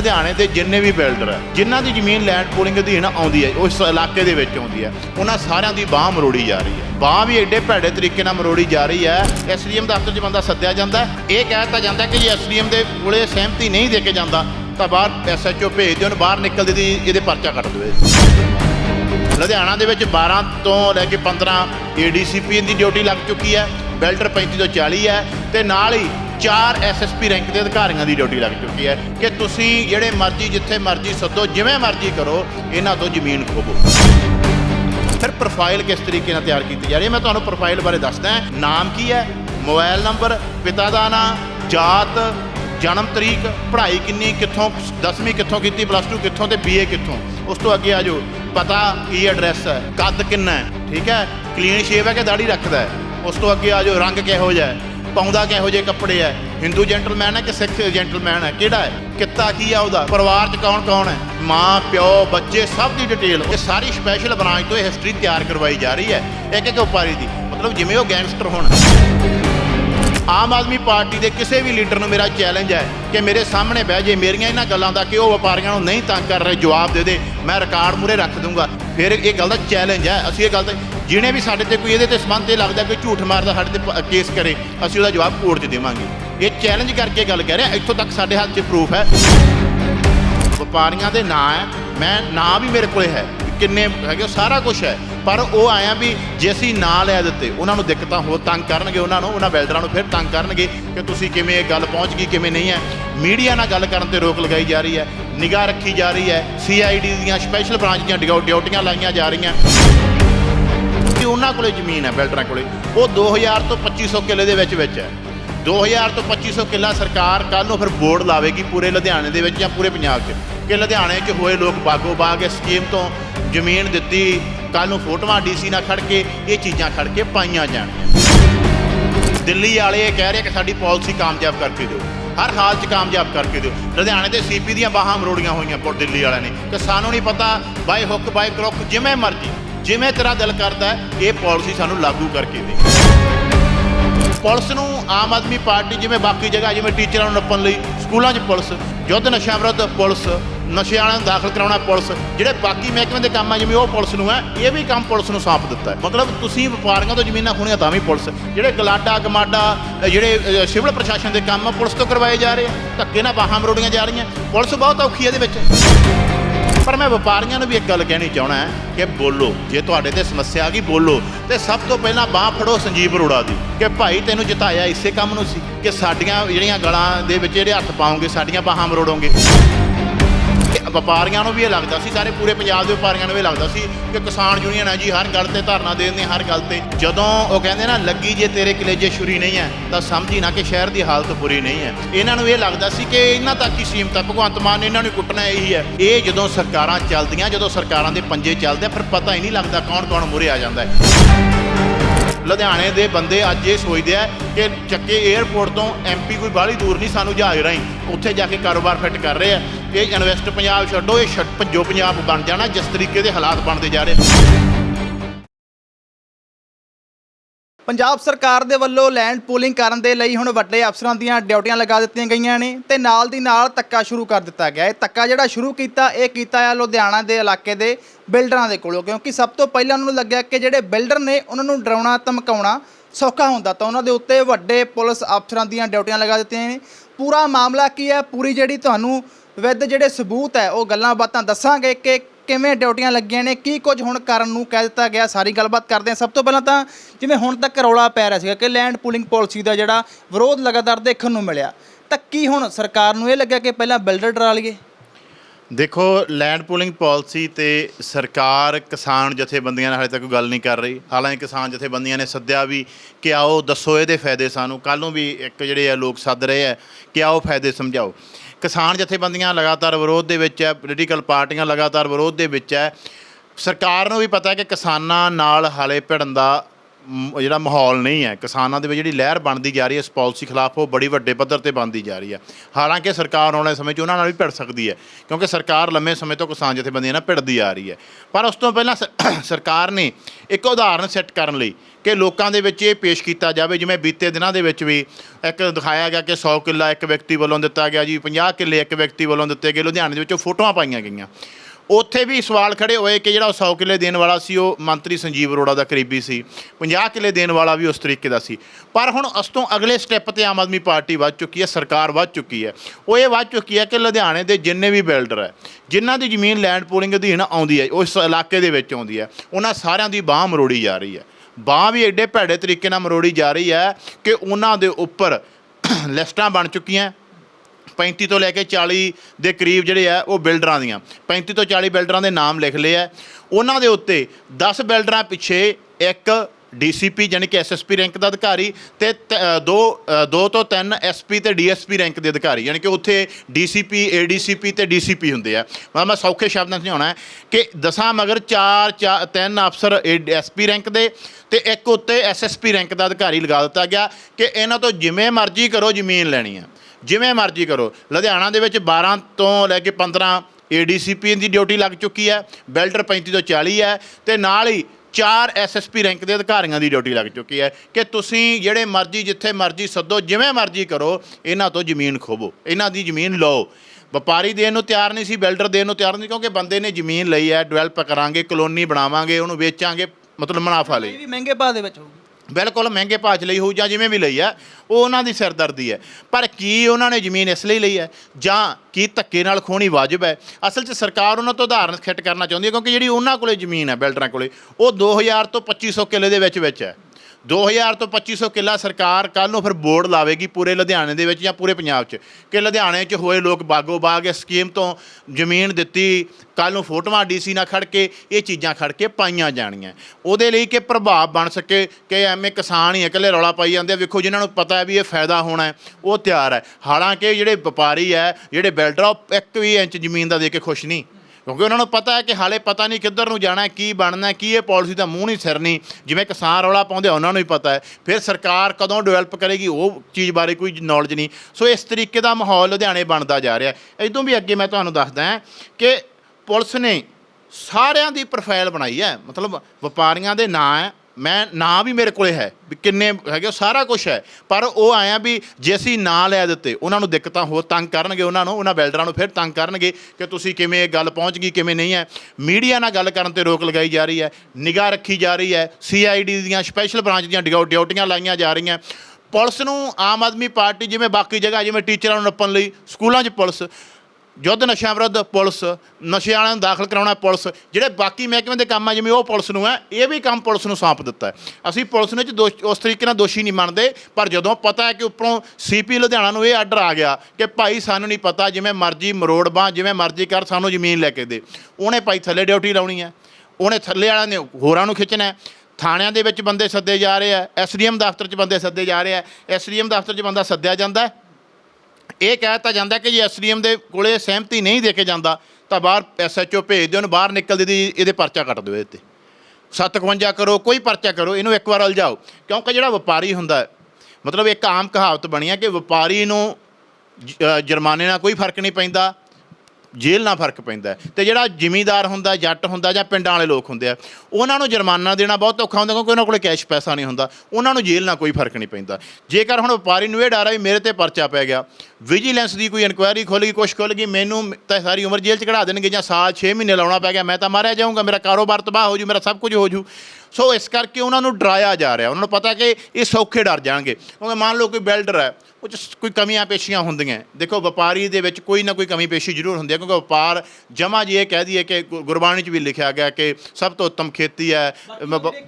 ਲੁਧਿਆਣੇ ਦੇ ਜਿੰਨੇ ਵੀ ਬਿਲਡਰ ਹੈ ਜਿਨ੍ਹਾਂ ਦੀ ਜ਼ਮੀਨ ਲੈਂਡ ਪੂਲਿੰਗ ਅਧੀਨ ਆਉਂਦੀ ਹੈ, ਉਸ ਇਲਾਕੇ ਦੇ ਵਿੱਚ ਆਉਂਦੀ ਹੈ, ਉਹਨਾਂ ਸਾਰਿਆਂ ਦੀ ਬਾਹ ਮਰੋੜੀ ਜਾ ਰਹੀ ਹੈ। ਬਾਹ ਵੀ ਐਡੇ ਭੈੜੇ ਤਰੀਕੇ ਨਾਲ ਮਰੋੜੀ ਜਾ ਰਹੀ ਹੈ ਐਸਡੀਐਮ ਦਫ਼ਤਰ 'ਚ ਬੰਦਾ ਸੱਦਿਆ ਜਾਂਦਾ ਇਹ ਕਹਿ ਦਿੱਤਾ ਜਾਂਦਾ ਕਿ ਜੇ ਐਸਡੀਐਮ ਦੇ ਕੋਲੇ ਸਹਿਮਤੀ ਨਹੀਂ ਦੇ ਕੇ ਜਾਂਦਾ, ਤਾਂ ਬਾਹਰ ਐਸਐਚਓ ਭੇਜ ਦਿਓ, ਉਹਨੂੰ ਬਾਹਰ ਨਿਕਲਦੇ ਦੀ ਇਹਦੇ ਪਰਚਾ ਕੱਟ ਦੇਵੇ ਲੁਧਿਆਣਾ ਦੇ ਵਿੱਚ 12 ਤੋਂ ਲੈ ਕੇ 15 ਏਡੀਸੀਪੀ ਦੀ ਡਿਊਟੀ ਲੱਗ ਚੁੱਕੀ ਹੈ ਬੈਲਟਰ 35 ਤੋਂ 40 ਹੈ, ਤੇ ਨਾਲ ਹੀ 4 ਐਸਐਸਪੀ ਰੈਂਕ ਦੇ ਅਧਿਕਾਰੀਆਂ ਦੀ ਡਿਊਟੀ ਲੱਗ ਚੁੱਕੀ ਹੈ ਕਿ ਤੁਸੀਂ ਜਿਹੜੇ ਮਰਜ਼ੀ ਜਿੱਥੇ ਮਰਜ਼ੀ ਸੱਦੋ, ਜਿਵੇਂ ਮਰਜ਼ੀ ਕਰੋ, ਇਹਨਾਂ ਤੋਂ ਜ਼ਮੀਨ ਖੋਵੋ ਫਿਰ ਪ੍ਰੋਫਾਈਲ ਕਿਸ ਤਰੀਕੇ ਨਾਲ ਤਿਆਰ ਕੀਤੀ ਜਾ ਰਹੀ ਹੈ? ਮੈਂ ਤੁਹਾਨੂੰ ਪ੍ਰੋਫਾਈਲ ਬਾਰੇ ਦੱਸਦਾ ਨਾਮ ਕੀ ਹੈ? ਮੋਬਾਈਲ ਨੰਬਰ, ਪਿਤਾ ਦਾ ਨਾਮ ਜਾਤ, ਜਨਮ ਤਰੀਕ, ਪੜ੍ਹਾਈ ਕਿੰਨੀ, ਕਿੱਥੋਂ 10ਵੀਂ ਕਿੱਥੋਂ ਕੀਤੀ ਪਲੱਸ 2 ਕਿੱਥੋਂ ਤੇ ਬੀਏ ਕਿੱਥੋਂ? ਉਸ ਤੋਂ ਅੱਗੇ ਆ ਜਾਓ। ਪਤਾ ਕੀ ਐਡਰੈਸ ਹੈ? ਕੱਦ ਕਿੰਨਾ ਹੈ? ਠੀਕ ਹੈ? ਕਲੀਨ ਸ਼ੇਵ ਹੈ ਕਿ ਦਾੜੀ ਰੱਖਦਾ ਹੈ? ਉਸ ਤੋਂ ਅੱਗੇ ਆ ਜਾਓ। ਰੰਗ ਕਿਹੋ ਜਿਹਾ ਹੈ? ਪਾਉਂਦਾ ਕਿਹੋ ਜਿਹੇ ਕੱਪੜੇ ਹੈ ਹਿੰਦੂ ਜੈਂਟਲਮੈਨ ਹੈ ਕਿ ਸਿੱਖ ਜੈਂਟਲਮੈਨ ਹੈ ਕਿਹੜਾ ਹੈ ਕਿੱਤਾ ਕੀ ਆ ਉਹਦਾ? ਪਰਿਵਾਰ ਚ ਕੌਣ ਕੌਣ ਹੈ ਮਾਂ, ਪਿਓ, ਬੱਚੇ, ਸਭ ਦੀ ਡਿਟੇਲ ਇਹ ਸਾਰੀ ਸਪੈਸ਼ਲ ਬ੍ਰਾਂਚ ਤੋਂ ਇਹ ਹਿਸਟਰੀ ਤਿਆਰ ਕਰਵਾਈ ਜਾ ਰਹੀ ਹੈ ਇੱਕ ਇੱਕ ਵਪਾਰੀ ਦੀ। ਮਤਲਬ ਜਿਵੇਂ ਉਹ ਗੈਂਗਸਟਰ ਹੋਣ। ਆਮ ਆਦਮੀ ਪਾਰਟੀ ਦੇ ਕਿਸੇ ਵੀ ਲੀਡਰ ਨੂੰ ਮੇਰਾ ਚੈਲੰਜ ਹੈ ਕਿ ਮੇਰੇ ਸਾਹਮਣੇ ਬਹਿ ਜੇ, ਮੇਰੀਆਂ ਇਹਨਾਂ ਗੱਲਾਂ ਦਾ ਕਿ ਉਹ ਵਪਾਰੀਆਂ ਨੂੰ ਨਹੀਂ ਤੰਗ ਕਰ ਰਹੇ, ਜਵਾਬ ਦੇ ਦੇ। ਮੈਂ ਰਿਕਾਰਡ ਮੂਰੇ ਰੱਖ ਦੂੰਗਾ। ਫਿਰ ਇਹ ਗੱਲ ਦਾ ਚੈਲੰਜ ਹੈ ਅਸੀਂ ਇਹ ਗੱਲ ਤੇ ਜਿਹਨੇ ਵੀ ਸਾਡੇ ਤੇ ਕੋਈ ਇਹਦੇ ਤੇ ਸੰਬੰਧ ਤੇ ਲੱਗਦਾ ਕਿ ਝੂਠ ਮਾਰਦਾ ਸਾਡੇ ਤੇ ਪ- ਕੇਸ ਕਰੇ, ਅਸੀਂ ਉਹਦਾ ਜਵਾਬ ਕੋਰਟ 'ਚ ਦੇਵਾਂਗੇ। ਇਹ ਚੈਲੰਜ ਕਰਕੇ ਗੱਲ ਕਹਿ ਰਿਹਾ, ਇੱਥੋਂ ਤੱਕ ਸਾਡੇ ਹੱਥ 'ਚ ਪ੍ਰੂਫ ਹੈ। ਵਪਾਰੀਆਂ ਦੇ ਨਾਂ ਹੈ, ਮੈਂ, ਨਾਂ ਵੀ ਮੇਰੇ ਕੋਲੇ ਹੈ ਕਿੰਨੇ ਹੈਗੇ, ਉਹ ਸਾਰਾ ਕੁਝ ਹੈ। ਪਰ ਉਹ ਆਇਆ ਵੀ ਜੇ ਅਸੀਂ ਨਾਂ ਲੈ ਦਿੱਤੇ, ਉਹਨਾਂ ਨੂੰ ਦਿੱਕਤਾਂ ਹੋ ਤੰਗ ਕਰਨਗੇ ਉਹਨਾਂ ਨੂੰ, ਉਹਨਾਂ ਬਿਲਡਰਾਂ ਨੂੰ ਫਿਰ ਤੰਗ ਕਰਨਗੇ ਕਿ ਤੁਸੀਂ ਕਿਵੇਂ ਇਹ ਗੱਲ ਪਹੁੰਚ ਗਈ, ਕਿਵੇਂ ਨਹੀਂ ਹੈ। ਮੀਡੀਆ ਨਾਲ ਗੱਲ ਕਰਨ ਤੇ ਰੋਕ ਲਗਾਈ ਜਾ ਰਹੀ ਹੈ, ਨਿਗਾਹ ਰੱਖੀ ਜਾ ਰਹੀ ਹੈ ਸੀਆਈਡੀ ਦੀਆਂ ਸਪੈਸ਼ਲ ਬ੍ਰਾਂਚ ਦੀਆਂ ਡਿਊ- ਡਿਊਟੀਆਂ ਲਾਈਆਂ ਜਾ ਰਹੀਆਂ। ਉਹਨਾਂ ਕੋਲੇ ਜ਼ਮੀਨ ਹੈ ਬਿਲਡਰਾਂ ਕੋਲੇ। ਉਹ 2000 ਤੋਂ 2500 ਕਿੱਲੇ ਦੇ ਵਿੱਚ ਵਿੱਚ ਹੈ। 2000 ਤੋਂ 2500 ਕਿੱਲਾ ਸਰਕਾਰ ਕੱਲ ਨੂੰ ਫਿਰ ਬੋਰਡ ਲਾਵੇਗੀ ਪੂਰੇ ਲੁਧਿਆਣੇ ਦੇ ਵਿੱਚ ਜਾਂ ਪੂਰੇ ਪੰਜਾਬ 'ਚ ਕਿ ਲੁਧਿਆਣੇ 'ਚ ਹੋਏ ਲੋਕ ਬਾਗੋ ਬਾਗ ਇਸ ਸਕੀਮ ਤੋਂ ਜ਼ਮੀਨ ਦਿੱਤੀ ਕੱਲ ਨੂੰ ਫੋਟੋਆਂ ਡੀਸੀ ਨਾਲ ਖੜ ਕੇ ਇਹ ਚੀਜ਼ਾਂ ਖੜ ਕੇ ਪਾਈਆਂ ਜਾਣਗੀਆਂ। ਦਿੱਲੀ ਵਾਲੇ ਇਹ ਕਹਿ ਰਹੇ ਕਿ ਸਾਡੀ ਪਾਲਿਸੀ ਕਾਮਯਾਬ ਕਰਕੇ ਦਿਓ। ਹਰ ਹਾਲ 'ਚ ਕਾਮਯਾਬ ਕਰਕੇ ਦਿਓ। ਲੁਧਿਆਣੇ ਦੇ ਸੀਪੀ ਦੀਆਂ ਬਾਹਾਂ ਮਰੋੜੀਆਂ ਹੋਈਆਂ ਪਰ ਦਿੱਲੀ ਵਾਲਿਆਂ ਨੇ। ਕਿ ਸਾਨੂੰ ਨਹੀਂ ਪਤਾ ਬਾਈ ਹੁੱਕ ਬਾਈ ਕਰੁੱਕ ਜਿਵੇਂ ਮਰਜ਼ੀ। ਜਿਵੇਂ ਤੇਰਾ ਦਿਲ ਕਰਦਾ ਇਹ ਪਾਲਿਸੀ ਸਾਨੂੰ ਲਾਗੂ ਕਰਕੇ ਦੇ। ਪੁਲਿਸ ਨੂੰ ਆਮ ਆਦਮੀ ਪਾਰਟੀ ਜਿਵੇਂ ਬਾਕੀ ਜਗ੍ਹਾ, ਜਿਵੇਂ ਟੀਚਰਾਂ ਨੂੰ ਨੱਪਣ ਲਈ, ਸਕੂਲਾਂ 'ਚ ਪੁਲਿਸ, ਯੁੱਧ ਨਸ਼ਿਆਂ ਵਿਰੁੱਧ ਪੁਲਿਸ ਨਸ਼ਿਆਂ ਨੂੰ ਦਾਖਲ ਕਰਾਉਣਾ ਪੁਲਿਸ, ਜਿਹੜੇ ਬਾਕੀ ਮਹਿਕਮੇ ਦੇ ਕੰਮ ਆ, ਜਿਵੇਂ ਉਹ ਪੁਲਿਸ ਨੂੰ ਹੈ, ਇਹ ਵੀ ਕੰਮ ਪੁਲਿਸ ਨੂੰ ਸੌਂਪ ਦਿੱਤਾ ਹੈ। ਮਤਲਬ ਤੁਸੀਂ ਵਪਾਰੀਆਂ ਤੋਂ ਜ਼ਮੀਨਾਂ ਖੋਣੀਆਂ ਤਾਂ ਵੀ ਪੁਲਿਸ, ਜਿਹੜੇ ਗਲਾਡਾ, ਗਮਾਡਾ ਜਿਹੜੇ ਸਿਵਲ ਪ੍ਰਸ਼ਾਸਨ ਦੇ ਕੰਮ ਆ, ਪੁਲਿਸ ਤੋਂ ਕਰਵਾਏ ਜਾ ਰਹੇ ਆ, ਧੱਕੇ ਨਾਲ ਬਾਹਾਂ ਮਰੋੜੀਆਂ ਜਾ ਰਹੀਆਂ, ਪੁਲਿਸ ਬਹੁਤ ਔਖੀ ਹੈ ਇਹਦੇ ਵਿੱਚ। ਪਰ ਮੈਂ ਵਪਾਰੀਆਂ ਨੂੰ ਵੀ ਇੱਕ ਗੱਲ ਕਹਿਣੀ ਚਾਹਣਾ ਹੈ ਕਿ ਬੋਲੋ, ਜੇ ਤੁਹਾਡੇ ਤੇ ਸਮੱਸਿਆ ਆ ਗਈ ਬੋਲੋ, ਤੇ ਸਭ ਤੋਂ ਪਹਿਲਾਂ ਬਾਹ ਫੜੋ ਸੰਜੀਵ ਅਰੋੜਾ ਦੀ ਕਿ ਭਾਈ ਤੈਨੂੰ ਜਿਤਾਇਆ ਇਸੇ ਕੰਮ ਨੂੰ ਸੀ ਕਿ ਸਾਡੀਆਂ ਜਿਹੜੀਆਂ ਗਲਾਂ ਦੇ ਵਿੱਚ ਜਿਹੜੇ ਹੱਥ ਪਾਉਂਗੇ, ਸਾਡੀਆਂ ਬਾਹਾਂ ਮਰੋੜੋਗੇ। ਵਪਾਰੀਆਂ ਨੂੰ ਵੀ ਇਹ ਲੱਗਦਾ ਸੀ, ਸਾਰੇ ਪੂਰੇ ਪੰਜਾਬ ਦੇ ਵਪਾਰੀਆਂ ਨੂੰ ਇਹ ਲੱਗਦਾ ਸੀ ਕਿ ਕਿਸਾਨ ਯੂਨੀਅਨ ਹੈ ਜੀ, ਹਰ ਗੱਲ ਤੇ ਧਰਨਾ ਦੇ ਦਿੰਦੇ ਹਰ ਗੱਲ ਤੇ। ਜਦੋਂ ਉਹ ਕਹਿੰਦੇ ਨਾ, ਲੱਗੀ ਜੇ ਤੇਰੇ ਕਲੇਜੇ ਛੁਰੀ ਨਹੀਂ ਹੈ, ਤਾਂ ਸਮਝੀ ਨਾ ਕਿ ਸ਼ਹਿਰ ਦੀ ਹਾਲਤ ਬੁਰੀ ਨਹੀਂ ਹੈ। ਇਹਨਾਂ ਨੂੰ ਇਹ ਲੱਗਦਾ ਸੀ ਕਿ ਇਹਨਾਂ ਤੱਕ ਹੀ ਸੀਮਤ ਹੈ, ਭਗਵੰਤ ਮਾਨ ਨੇ ਇਹਨਾਂ ਨੂੰ ਕੁੱਟਣਾ ਇਹੀ ਹੈ। ਇਹ ਜਦੋਂ ਸਰਕਾਰਾਂ ਚੱਲਦੀਆਂ, ਜਦੋਂ ਸਰਕਾਰਾਂ ਦੇ ਪੰਜੇ ਚੱਲਦੇ ਫਿਰ ਪਤਾ ਹੀ ਨਹੀਂ ਲੱਗਦਾ ਕੌਣ ਕੌਣ ਮੁਰੇ ਆ ਜਾਂਦਾ ਹੈ। ਲੁਧਿਆਣੇ ਦੇ ਬੰਦੇ ਅੱਜ ਇਹ ਸੋਚਦੇ ਆ ਕਿ ਚੱਕੇ 에ਅਰਪੋਰਟ ਤੋਂ ਐਮਪੀ ਕੋਈ ਬਾਹਲੀ ਦੂਰ ਨਹੀਂ, ਸਾਨੂੰ ਜਹਾਜ਼ ਰਾਹੀਂ ਉੱਥੇ ਜਾ ਕੇ ਕਾਰੋਬਾਰ ਫਿੱਟ ਕਰ ਰਹੇ ਆ। ਇਹ ਇਨਵੈਸਟ ਪੰਜਾਬ ਛੱਡੋ, ਇਹ ਛੱਡ ਭੱਜੋ ਪੰਜਾਬ ਬਣ ਜਾਣਾ, ਜਿਸ ਤਰੀਕੇ ਦੇ ਹਾਲਾਤ ਬਣਦੇ ਜਾ ਰਹੇ ਪੰਜਾਬ ਸਰਕਾਰ ਦੇ ਵੱਲੋਂ ਲੈਂਡ ਪੂਲਿੰਗ ਕਰਨ ਦੇ ਲਈ ਹੁਣ ਵੱਡੇ ਅਫਸਰਾਂ ਦੀਆਂ ਡਿਊਟੀਆਂ ਲਗਾ ਦਿੱਤੀਆਂ ਗਈਆਂ ਨੇ ਤੇ ਨਾਲ ਦੀ ਨਾਲ ਤੱਕਾ ਸ਼ੁਰੂ ਕਰ ਦਿੱਤਾ ਗਿਆ ਇਹ ਤੱਕਾ ਜਿਹੜਾ ਸ਼ੁਰੂ ਕੀਤਾ, ਇਹ ਕੀਤਾ ਹੈ ਲੁਧਿਆਣਾ ਦੇ ਇਲਾਕੇ ਦੇ ਬਿਲਡਰਾਂ ਦੇ ਕੋਲੋਂ, ਕਿਉਂਕਿ ਸਭ ਤੋਂ ਪਹਿਲਾਂ ਉਹਨਾਂ ਨੂੰ ਲੱਗਿਆ ਕਿ ਜਿਹੜੇ ਬਿਲਡਰ ਨੇ, ਉਹਨਾਂ ਨੂੰ ਡਰਾਉਣਾ, ਧਮਕਾਉਣਾ ਸੌਖਾ ਹੁੰਦਾ ਤਾਂ ਉਹਨਾਂ ਦੇ ਉੱਤੇ ਵੱਡੇ ਪੁਲਿਸ ਅਫਸਰਾਂ ਦੀਆਂ ਡਿਊਟੀਆਂ ਲਗਾ ਦਿੱਤੀਆਂ ਨੇ। ਪੂਰਾ ਮਾਮਲਾ ਕੀ ਹੈ? ਪੂਰੀ ਜਿਹੜੀ ਤੁਹਾਨੂੰ ਵਿਦ ਜਿਹੜੇ ਸਬੂਤ ਹੈ, ਉਹ ਗੱਲਾਂ ਬਾਤਾਂ ਦੱਸਾਂਗੇ ਕਿ ਕਿਵੇਂ ਡਿਊਟੀਆਂ ਲੱਗੀਆਂ ਨੇ, ਕੀ ਕੁਝ ਹੁਣ ਕਰਨ ਨੂੰ ਕਹਿ ਦਿੱਤਾ ਗਿਆ, ਸਾਰੀ ਗੱਲਬਾਤ ਕਰਦੇ ਹਾਂ। ਸਭ ਤੋਂ ਪਹਿਲਾਂ ਤਾਂ ਜਿਵੇਂ ਹੁਣ ਤੱਕ ਰੌਲਾ ਪੈ ਰਿਹਾ ਸੀਗਾ ਕਿ ਲੈਂਡ ਪੂਲਿੰਗ ਪਾਲਿਸੀ ਦਾ ਜਿਹੜਾ ਵਿਰੋਧ ਲਗਾਤਾਰ ਦੇਖਣ ਨੂੰ ਮਿਲਿਆ, ਤਾਂ ਕੀ ਹੁਣ ਸਰਕਾਰ ਨੂੰ ਇਹ ਲੱਗਿਆ ਕਿ ਪਹਿਲਾਂ ਬਿਲਡਰ ਡਰਾ ਲਈਏ? ਦੇਖੋ, ਲੈਂਡ ਪੂਲਿੰਗ ਪਾਲਿਸੀ ਤੇ ਸਰਕਾਰ ਕਿਸਾਨ ਜਥੇਬੰਦੀਆਂ ਨਾਲ ਹਾਲੇ ਤੱਕ ਗੱਲ ਨਹੀਂ ਕਰ ਰਹੀ। ਹਾਲਾਂਕਿ ਕਿਸਾਨ ਜਥੇਬੰਦੀਆਂ ਨੇ ਸੱਦਿਆ ਵੀ ਕਿ ਆਓ ਦੱਸੋ ਇਹਦੇ ਫਾਇਦੇ ਸਾਨੂੰ ਕੱਲ ਨੂੰ ਵੀ ਇੱਕ ਜਿਹੜੇ ਆ ਲੋਕ ਸੱਦ ਰਹੇ ਆ, ਕਿ ਆਓ ਫਾਇਦੇ ਸਮਝਾਓ। ਕਿਸਾਨ ਜਥੇਬੰਦੀਆਂ ਲਗਾਤਾਰ ਵਿਰੋਧ ਦੇ ਵਿੱਚ ਹੈ ਪੋਲੀਟੀਕਲ ਪਾਰਟੀਆਂ ਲਗਾਤਾਰ ਵਿਰੋਧ ਦੇ ਵਿੱਚ ਹੈ। ਸਰਕਾਰ ਨੂੰ ਵੀ ਪਤਾ ਹੈ ਕਿ ਕਿਸਾਨਾਂ ਨਾਲ ਹਾਲੇ ਭਿੜਨ ਦਾ ਮ, ਜਿਹੜਾ ਮਾਹੌਲ ਨਹੀਂ ਹੈ ਕਿਸਾਨਾਂ ਦੇ ਵਿੱਚ ਜਿਹੜੀ ਲਹਿਰ ਬਣਦੀ ਜਾ ਰਹੀ ਹੈ ਇਸ ਪਾਲਿਸੀ ਖਿਲਾਫ ਉਹ ਬੜੀ ਵੱਡੇ ਪੱਧਰ ਤੇ ਬਣਦੀ ਜਾ ਰਹੀ ਹੈ। ਹਾਲਾਂਕਿ ਸਰਕਾਰ ਆਉਣ ਵਾਲੇ ਸਮੇਂ 'ਚ ਉਹਨਾਂ ਨਾਲ ਵੀ ਭਿੜ ਸਕਦੀ ਹੈ ਕਿਉਂਕਿ ਸਰਕਾਰ ਲੰਮੇ ਸਮੇਂ ਤੋਂ ਕਿਸਾਨ ਜਥੇਬੰਦੀਆਂ ਨਾਲ ਭਿੜਦੀ ਆ ਰਹੀ ਹੈ। ਪਰ ਉਸ ਤੋਂ ਪਹਿਲਾਂ ਸ- ਸਰਕਾਰ ਨੇ ਇੱਕ ਉਦਾਹਰਨ ਸੈੱਟ ਕਰਨ ਲਈ ਕਿ ਲੋਕਾਂ ਦੇ ਵਿੱਚ ਇਹ ਪੇਸ਼ ਕੀਤਾ ਜਾਵੇ ਜਿਵੇਂ ਬੀਤੇ ਦਿਨਾਂ ਦੇ ਵਿੱਚ ਵੀ ਇੱਕ ਦਿਖਾਇਆ ਗਿਆ ਕਿ 100 ਕਿੱਲਾ ਇੱਕ ਵਿਅਕਤੀ ਵੱਲੋਂ ਦਿੱਤਾ ਗਿਆ ਜੀ 50 ਕਿੱਲੇ ਇੱਕ ਵਿਅਕਤੀ ਵੱਲੋਂ ਦਿੱਤੇ ਗਏ ਲੁਧਿਆਣੇ ਦੇ ਵਿੱਚ ਉਹ ਫੋਟੋਆਂ ਪਾਈਆਂ ਗਈਆਂ। ਉੱਥੇ ਵੀ ਸਵਾਲ ਖੜੇ ਹੋਏ ਕਿ ਜਿਹੜਾ ਉਹ 100 ਕਿੱਲੇ ਦੇਣ ਵਾਲਾ ਸੀ, ਉਹ ਮੰਤਰੀ ਸੰਜੀਵ ਅਰੋੜਾ ਦਾ ਕਰੀਬੀ ਸੀ 50 ਕਿੱਲੇ ਦੇਣ ਵਾਲਾ ਵੀ ਉਸ ਤਰੀਕੇ ਦਾ ਸੀ। ਪਰ ਹੁਣ ਉਸ ਤੋਂ ਅਗਲੇ ਸਟੈਪ ਤੇ ਆਮ ਆਦਮੀ ਪਾਰਟੀ ਵੱਧ ਚੁੱਕੀ ਹੈ, ਸਰਕਾਰ ਵੱਧ ਚੁੱਕੀ ਹੈ। ਉਹ ਇਹ ਵੱਧ ਚੁੱਕੀ ਹੈ ਕਿ ਲੁਧਿਆਣੇ ਦੇ ਜਿੰਨੇ ਵੀ ਬਿਲਡਰ ਹੈ, ਜਿਨ੍ਹਾਂ ਦੀ ਜ਼ਮੀਨ ਲੈਂਡ ਪੂਲਿੰਗ ਅਧੀਨ ਆਉਂਦੀ ਹੈ, ਉਸ ਇਲਾਕੇ ਦੇ ਵਿੱਚ ਆਉਂਦੀ ਹੈ, ਉਹਨਾਂ ਸਾਰਿਆਂ ਦੀ ਬਾਹ ਮਰੋੜੀ ਜਾ ਰਹੀ ਹੈ। ਬਾਹ ਵੀ ਐਡੇ ਭੈੜੇ ਤਰੀਕੇ ਨਾਲ ਮਰੋੜੀ ਜਾ ਰਹੀ ਹੈ ਕਿ ਉਹਨਾਂ ਦੇ ਉੱਪਰ ਲਿਸਟਾਂ ਬਣ ਚੁੱਕੀਆਂ 35 ਤੋਂ ਲੈ ਕੇ 40 ਦੇ ਕਰੀਬ ਜਿਹੜੇ ਆ, ਉਹ ਬਿਲਡਰਾਂ ਦੀਆਂ। 35 ਤੋਂ 40 ਬਿਲਡਰਾਂ ਦੇ ਨਾਮ ਲਿਖ ਲਏ ਆ। ਉਹਨਾਂ ਦੇ ਉੱਤੇ 10 ਬਿਲਡਰਾਂ ਪਿੱਛੇ ਇੱਕ ਡੀਸੀਪੀ ਯਾਨੀ ਕਿ ਐਸਐਸਪੀ ਰੈਂਕ ਦਾ ਅਧਿਕਾਰੀ ਤੇ ਤ- ਦੋ ਦੋ ਤੋਂ ਤਿੰਨ ਐਸਪੀ ਤੇ ਡੀਐਸਪੀ ਰੈਂਕ ਦੇ ਅਧਿਕਾਰੀ। ਯਾਨੀ ਕਿ ਉੱਥੇ ਡੀਸੀਪੀ ਏਡੀਸੀਪੀ ਤੇ ਡੀਸੀਪੀ ਹੁੰਦੇ ਆ। ਮੈਂ ਮੈਂ ਸੌਖੇ ਸ਼ਬਦਾਂ 'ਚ ਸਮਝਾਉਣਾ ਕਿ ਦਸਾਂ ਮਗਰ ਚਾਰ, ਚਾ- ਤਿੰਨ ਅਫਸਰ ਐਸਪੀ ਰੈਂਕ ਦੇ ਤੇ ਇੱਕ ਉੱਤੇ ਐਸਐਸਪੀ ਰੈਂਕ ਦਾ ਅਧਿਕਾਰੀ ਲਗਾ ਦਿੱਤਾ ਗਿਆ ਕਿ ਇਹਨਾਂ ਤੋਂ ਜਿਵੇਂ ਮਰਜ਼ੀ ਕਰੋ ਜ਼ਮੀਨ ਲੈਣੀ ਆ। ਜਿਵੇਂ ਮਰਜ਼ੀ ਕਰੋ। ਲੁਧਿਆਣਾ ਦੇ ਵਿੱਚ 12 ਤੋਂ ਲੈ ਕੇ 15 ਏਡੀਸੀਪੀ ਦੀ ਡਿਊਟੀ ਲੱਗ ਚੁੱਕੀ ਹੈ। ਬੈਲਟਰ 35 ਤੋਂ 40 ਹੈ ਤੇ ਨਾਲ ਹੀ ਚਾਰ ਐਸਐਸਪੀ ਰੈਂਕ ਦੇ ਅਧਿਕਾਰੀਆਂ ਦੀ ਡਿਊਟੀ ਲੱਗ ਚੁੱਕੀ ਹੈ ਕਿ ਤੁਸੀਂ ਜਿਹੜੇ ਮਰਜ਼ੀ, ਜਿੱਥੇ ਮਰਜ਼ੀ ਸੱਦੋ, ਜਿਵੇਂ ਮਰਜ਼ੀ ਕਰੋ, ਇਹਨਾਂ ਤੋਂ ਜ਼ਮੀਨ ਖੋਵੋ, ਇਹਨਾਂ ਦੀ ਜ਼ਮੀਨ ਲਓ। ਵਪਾਰੀ ਦੇਣ ਨੂੰ ਤਿਆਰ ਨਹੀਂ ਸੀ ਬਿਲਡਰ ਦੇਣ ਨੂੰ ਤਿਆਰ ਨਹੀਂ, ਕਿਉਂਕਿ ਬੰਦੇ ਨੇ ਜ਼ਮੀਨ ਲਈ ਹੈ ਡਿਵੈਲਪ ਕਰਾਂਗੇ ਕਲੋਨੀ ਬਣਾਵਾਂਗੇ, ਉਹਨੂੰ ਵੇਚਾਂਗੇ, ਮਤਲਬ ਮੁਨਾਫਾ ਲਈ। ਇਹ ਵੀ ਮਹਿੰਗੇ ਭਾਅ ਦੇ ਵਿੱਚ ਹੋਊਗੀ। ਬਿਲਕੁਲ ਮਹਿੰਗੇ ਭਾਅ 'ਚ ਲਈ ਹੋਊ ਜਾਂ ਜਿਵੇਂ ਵੀ ਲਈ ਹੈ ਉਹ ਉਹਨਾਂ ਦੀ ਸਿਰਦਰਦੀ ਹੈ। ਪਰ ਕੀ ਉਹਨਾਂ ਨੇ ਜ਼ਮੀਨ ਇਸ ਲਈ ਲਈ ਹੈ? ਜਾਂ ਕੀ ਧੱਕੇ ਨਾਲ ਖੋਣੀ ਵਾਜਬ ਹੈ? ਅਸਲ 'ਚ ਸਰਕਾਰ ਉਹਨਾਂ ਤੋਂ ਉਦਾਹਰਨ ਖਿੱਟ ਕਰਨਾ ਚਾਹੁੰਦੀ ਹੈ ਕਿਉਂਕਿ ਜਿਹੜੀ ਉਹਨਾਂ ਕੋਲੇ ਜ਼ਮੀਨ ਹੈ ਬਿਲਡਰਾਂ ਕੋਲੇ, ਉਹ 2000 ਤੋਂ 2500 ਕਿੱਲੇ ਦੇ ਵਿੱਚ ਵਿੱਚ ਹੈ। 2000 ਤੋਂ 2500 ਕਿੱਲਾ ਸਰਕਾਰ ਕੱਲ ਨੂੰ ਫਿਰ ਬੋਰਡ ਲਾਵੇਗੀ ਪੂਰੇ ਲੁਧਿਆਣੇ ਦੇ ਵਿੱਚ ਜਾਂ ਪੂਰੇ ਪੰਜਾਬ 'ਚ ਕਿ ਲੁਧਿਆਣੇ 'ਚ ਹੋਏ ਲੋਕ ਬਾਗੋ ਬਾਗ ਇਸ ਸਕੀਮ ਤੋਂ ਜ਼ਮੀਨ ਦਿੱਤੀ ਕੱਲ ਨੂੰ ਫੋਟੋਆਂ ਡੀਸੀ ਨਾਲ ਖੜ ਕੇ ਇਹ ਚੀਜ਼ਾਂ ਖੜ ਕੇ ਪਾਈਆਂ ਜਾਣੀਆਂ। ਉਹਦੇ ਲਈ ਕਿ ਪ੍ਰਭਾਵ ਬਣ ਸਕੇ ਕਿ ਐਵੇਂ ਕਿਸਾਨ ਹੀ ਇਕੱਲੇ ਰੌਲਾ ਪਾਈ ਜਾਂਦੇ ਆ। ਵੇਖੋ ਜਿਨ੍ਹਾਂ ਨੂੰ ਪਤਾ ਹੈ ਵੀ ਇਹ ਫਾਇਦਾ ਹੋਣਾ ਹੈ, ਉਹ ਤਿਆਰ ਹੈ। ਹਾਲਾਂਕਿ ਜਿਹੜੇ ਵਪਾਰੀ ਹੈ, ਜਿਹੜੇ ਬਿਲਡਰ ਆ, ਉਹ ਇੱਕ ਵੀ ਇੰਚ ਜ਼ਮੀਨ ਦਾ ਦੇ ਕੇ ਖੁਸ਼ ਨਹੀਂ। ਕਿਉਂਕਿ ਉਹਨਾਂ ਨੂੰ ਪਤਾ ਹੈ ਕਿ ਹਾਲੇ ਪਤਾ ਨਹੀਂ ਕਿੱਧਰ ਨੂੰ ਜਾਣਾ ਕੀ ਬਣਨਾ ਕੀ ਇਹ ਪਾਲਿਸੀ ਦਾ ਮੂੰਹ ਨਹੀਂ ਸਿਰ ਨਹੀਂ ਜਿਵੇਂ ਕਿਸਾਨ ਰੌਲਾ ਪਾਉਂਦੇ ਉਹਨਾਂ ਨੂੰ ਹੀ ਪਤਾ ਹੈ। ਫਿਰ ਸਰਕਾਰ ਕਦੋਂ ਡਿਵੈਲਪ ਕਰੇਗੀ, ਉਹ ਚੀਜ਼ ਬਾਰੇ ਕੋਈ ਨੌਲੇਜ ਨਹੀਂ। ਸੋ ਇਸ ਤਰੀਕੇ ਦਾ ਮਾਹੌਲ ਲੁਧਿਆਣੇ ਬਣਦਾ ਜਾ ਰਿਹਾ ਹੈ। ਇਦੋਂ ਵੀ ਅੱਗੇ ਮੈਂ ਤੁਹਾਨੂੰ ਦੱਸਦਾ ਹਾਂ ਕਿ ਪੁਲਿਸ ਨੇ ਸਾਰਿਆਂ ਦੀ ਪ੍ਰੋਫਾਈਲ ਬਣਾਈ ਹੈ। ਮਤਲਬ ਵਪਾਰੀਆਂ ਦੇ ਨਾਂ ਹੈ ਮੈਂ, ਨਾਂ ਵੀ ਮੇਰੇ ਕੋਲੇ ਹੈ, ਵੀ ਕਿੰਨੇ ਹੈਗੇ ਉਹ ਸਾਰਾ ਕੁਝ ਹੈ। ਪਰ ਉਹ ਆਇਆ ਵੀ ਜੇ ਅਸੀਂ ਨਾਂ ਲੈ ਦਿੱਤੇ, ਉਹਨਾਂ ਨੂੰ ਦਿੱਕਤਾਂ ਹੋਰ ਤੰਗ ਕਰਨਗੇ ਉਹਨਾਂ ਨੂੰ, ਉਹਨਾਂ ਬਿਲਡਰਾਂ ਨੂੰ ਫਿਰ ਤੰਗ ਕਰਨਗੇ ਕਿ ਤੁਸੀਂ ਕਿਵੇਂ ਇਹ ਗੱਲ ਪਹੁੰਚ ਗਈ, ਕਿਵੇਂ ਨਹੀਂ ਹੈ। ਮੀਡੀਆ ਨਾਲ ਗੱਲ ਕਰਨ ਤੇ ਰੋਕ ਲਗਾਈ ਜਾ ਰਹੀ ਹੈ, ਨਿਗਾਹ ਰੱਖੀ ਜਾ ਰਹੀ ਹੈ ਸੀਆਈਡੀ ਦੀਆਂ ਸਪੈਸ਼ਲ ਬ੍ਰਾਂਚ ਦੀਆਂ ਡਿਊ- ਡਿਊਟੀਆਂ ਲਾਈਆਂ ਜਾ ਰਹੀਆਂ। ਪੁਲਿਸ ਨੂੰ ਆਮ ਆਦਮੀ ਪਾਰਟੀ ਜਿਵੇਂ ਬਾਕੀ ਜਗ੍ਹਾ, ਜਿਵੇਂ ਟੀਚਰਾਂ ਨੂੰ ਨੱਪਣ ਲਈ, ਸਕੂਲਾਂ 'ਚ ਪੁਲਿਸ ਯੁੱਧ ਨਸ਼ਿਆਂ ਵਿਰੁੱਧ ਪੁਲਿਸ ਨਸ਼ੇ ਵਾਲਿਆਂ ਨੂੰ ਦਾਖਲ ਕਰਾਉਣਾ ਪੁਲਿਸ, ਜਿਹੜੇ ਬਾਕੀ ਮਹਿਕਮੇ ਦੇ ਕੰਮ ਆ ਜਿਵੇਂ ਉਹ ਪੁਲਿਸ ਨੂੰ ਹੈ, ਇਹ ਵੀ ਕੰਮ ਪੁਲਿਸ ਨੂੰ ਸੌਂਪ ਦਿੱਤਾ ਹੈ। ਅਸੀਂ ਪੁਲਿਸ ਨੂੰ ਇਹ 'ਚ ਦੋਸ਼- ਉਸ ਤਰੀਕੇ ਨਾਲ ਦੋਸ਼ੀ ਨਹੀਂ ਮੰਨਦੇ, ਪਰ ਜਦੋਂ ਪਤਾ ਹੈ ਕਿ ਉੱਪਰੋਂ ਸੀਪੀ ਲੁਧਿਆਣਾ ਨੂੰ ਇਹ ਆਰਡਰ ਆ ਗਿਆ ਕਿ ਭਾਈ ਸਾਨੂੰ ਨਹੀਂ ਪਤਾ, ਜਿਵੇਂ ਮਰਜ਼ੀ ਮਰੋੜ ਬਾਂਹ, ਜਿਵੇਂ ਮਰਜ਼ੀ ਕਰ, ਸਾਨੂੰ ਜ਼ਮੀਨ ਲੈ ਕੇ ਦੇ। ਉਹਨੇ ਭਾਈ ਥੱਲੇ ਡਿਊਟੀ ਲਾਉਣੀ ਹੈ। ਉਹਨੇ ਥੱਲੇ ਵਾਲਿਆਂ ਨੇ ਹੋਰਾਂ ਨੂੰ ਖਿੱਚਣਾ ਹੈ। ਥਾਣਿਆਂ ਦੇ ਵਿੱਚ ਬੰਦੇ ਸੱਦੇ ਜਾ ਰਹੇ ਆ ਐਸਡੀਐਮ ਦਫ਼ਤਰ 'ਚ ਬੰਦੇ ਸੱਦੇ ਜਾ ਰਹੇ ਆ ਐਸਡੀਐਮ ਦਫ਼ਤਰ 'ਚ ਬੰਦਾ ਸੱਦਿਆ ਜਾਂਦਾ ਹੈ। ਇਹ ਕਹਿ ਦਿੱਤਾ ਜਾਂਦਾ ਕਿ ਜੇ ਐਸਡੀਐਮ ਦੇ ਕੋਲੇ ਸਹਿਮਤੀ ਨਹੀਂ ਦੇ ਕੇ ਜਾਂਦਾ, ਤਾਂ ਬਾਹਰ ਐਸਐਚਓ ਭੇਜ ਦਿਓ, ਉਹਨੂੰ ਬਾਹਰ ਨਿਕਲਦੀ ਦੀ ਇਹਦੇ ਪਰਚਾ ਕੱਟ ਦਿਓ ਇਹਦੇ ਤੇ। 57 ਕਰੋ, ਕੋਈ ਪਰਚਾ ਕਰੋ, ਇਹਨੂੰ ਇੱਕ ਵਾਰ ਉਲਝਾਓ। ਕਿਉਂਕਿ ਜਿਹੜਾ ਵਪਾਰੀ ਹੁੰਦਾ ਮਤਲਬ ਇੱਕ ਆਮ ਕਹਾਵਤ ਬਣੀ ਹੈ ਕਿ ਵਪਾਰੀ ਨੂੰ ਜ- ਜੁਰਮਾਨੇ ਨਾਲ ਕੋਈ ਫ਼ਰਕ ਨਹੀਂ ਪੈਂਦਾ ਜੇਲ੍ਹ ਨਾਲ ਫ਼ਰਕ ਪੈਂਦਾ ਹੈ। ਤੇ ਜਿਹੜਾ ਜ਼ਿਮੀਂਦਾਰ ਹੁੰਦਾ, ਜੱਟ ਹੁੰਦਾ ਜਾਂ ਪਿੰਡਾਂ ਵਾਲੇ ਲੋਕ ਹੁੰਦੇ ਆ, ਉਹਨਾਂ ਨੂੰ ਜੁਰਮਾਨਾ ਦੇਣਾ ਬਹੁਤ ਔਖਾ ਹੁੰਦਾ ਕਿਉਂਕਿ ਉਹਨਾਂ ਕੋਲੇ ਕੈਸ਼ ਪੈਸਾ ਨਹੀਂ ਹੁੰਦਾ। ਉਹਨਾਂ ਨੂੰ ਜੇਲ੍ਹ ਨਾਲ ਕੋਈ ਫ਼ਰਕ ਨਹੀਂ ਪੈਂਦਾ। ਜੇਕਰ ਹੁਣ ਵਪਾਰੀ ਨੂੰ ਇਹ ਡਰ ਆ ਵੀ ਮੇਰੇ ਤੇ ਪਰਚਾ ਪੈ ਗਿਆ ਵਿਜੀਲੈਂਸ ਦੀ ਕੋਈ ਇਨਕੁਆਇਰੀ ਖੁੱਲ੍ਹਗੀ ਕੁਛ ਖੁੱਲ੍ਹ ਗਈ, ਮੈਨੂੰ ਤਾਂ ਸਾਰੀ ਉਮਰ ਜੇਲ੍ਹ 'ਚ ਕਢਾ ਦੇਣਗੇ ਜਾਂ ਸਾਲ 6 ਮਹੀਨੇ ਲਾਉਣਾ ਪੈ ਗਿਆ, ਮੈਂ ਤਾਂ ਮਾਰਿਆ ਜਾਊਂਗਾ, ਮੇਰਾ ਕਾਰੋਬਾਰ ਤਬਾਹ ਹੋ ਜੂ, ਮੇਰਾ ਸਭ ਕੁਝ ਹੋ ਜੂ। ਸੋ ਇਸ ਕਰਕੇ ਉਹਨਾਂ ਨੂੰ ਡਰਾਇਆ ਜਾ ਰਿਹਾ। ਉਹਨਾਂ ਨੂੰ ਪਤਾ ਕਿ ਇਹ ਸੌਖੇ ਡਰ ਜਾਣਗੇ। ਕਿਉਂਕਿ ਮੰਨ ਲਓ ਕੋਈ ਬਿਲਡਰ ਹੈ ਉਹ 'ਚ ਕੋਈ ਕਮੀਆਂ ਪੇਸ਼ੀਆਂ ਹੁੰਦੀਆਂ। ਦੇਖੋ ਵਪਾਰੀ ਦੇ ਵਿੱਚ ਕੋਈ ਨਾ ਕੋਈ ਕਮੀ ਪੇਸ਼ੀ ਜ਼ਰੂਰ ਹੁੰਦੀ ਹੈ ਕਿਉਂਕਿ ਵਪਾਰ ਜਮਾ ਜੀ ਇਹ ਕਹਿ ਦਈਏ ਕਿ ਗੁਰਬਾਣੀ 'ਚ ਵੀ ਲਿਖਿਆ ਗਿਆ ਕਿ ਸਭ ਤੋਂ ਉੱਤਮ ਖੇਤੀ ਹੈ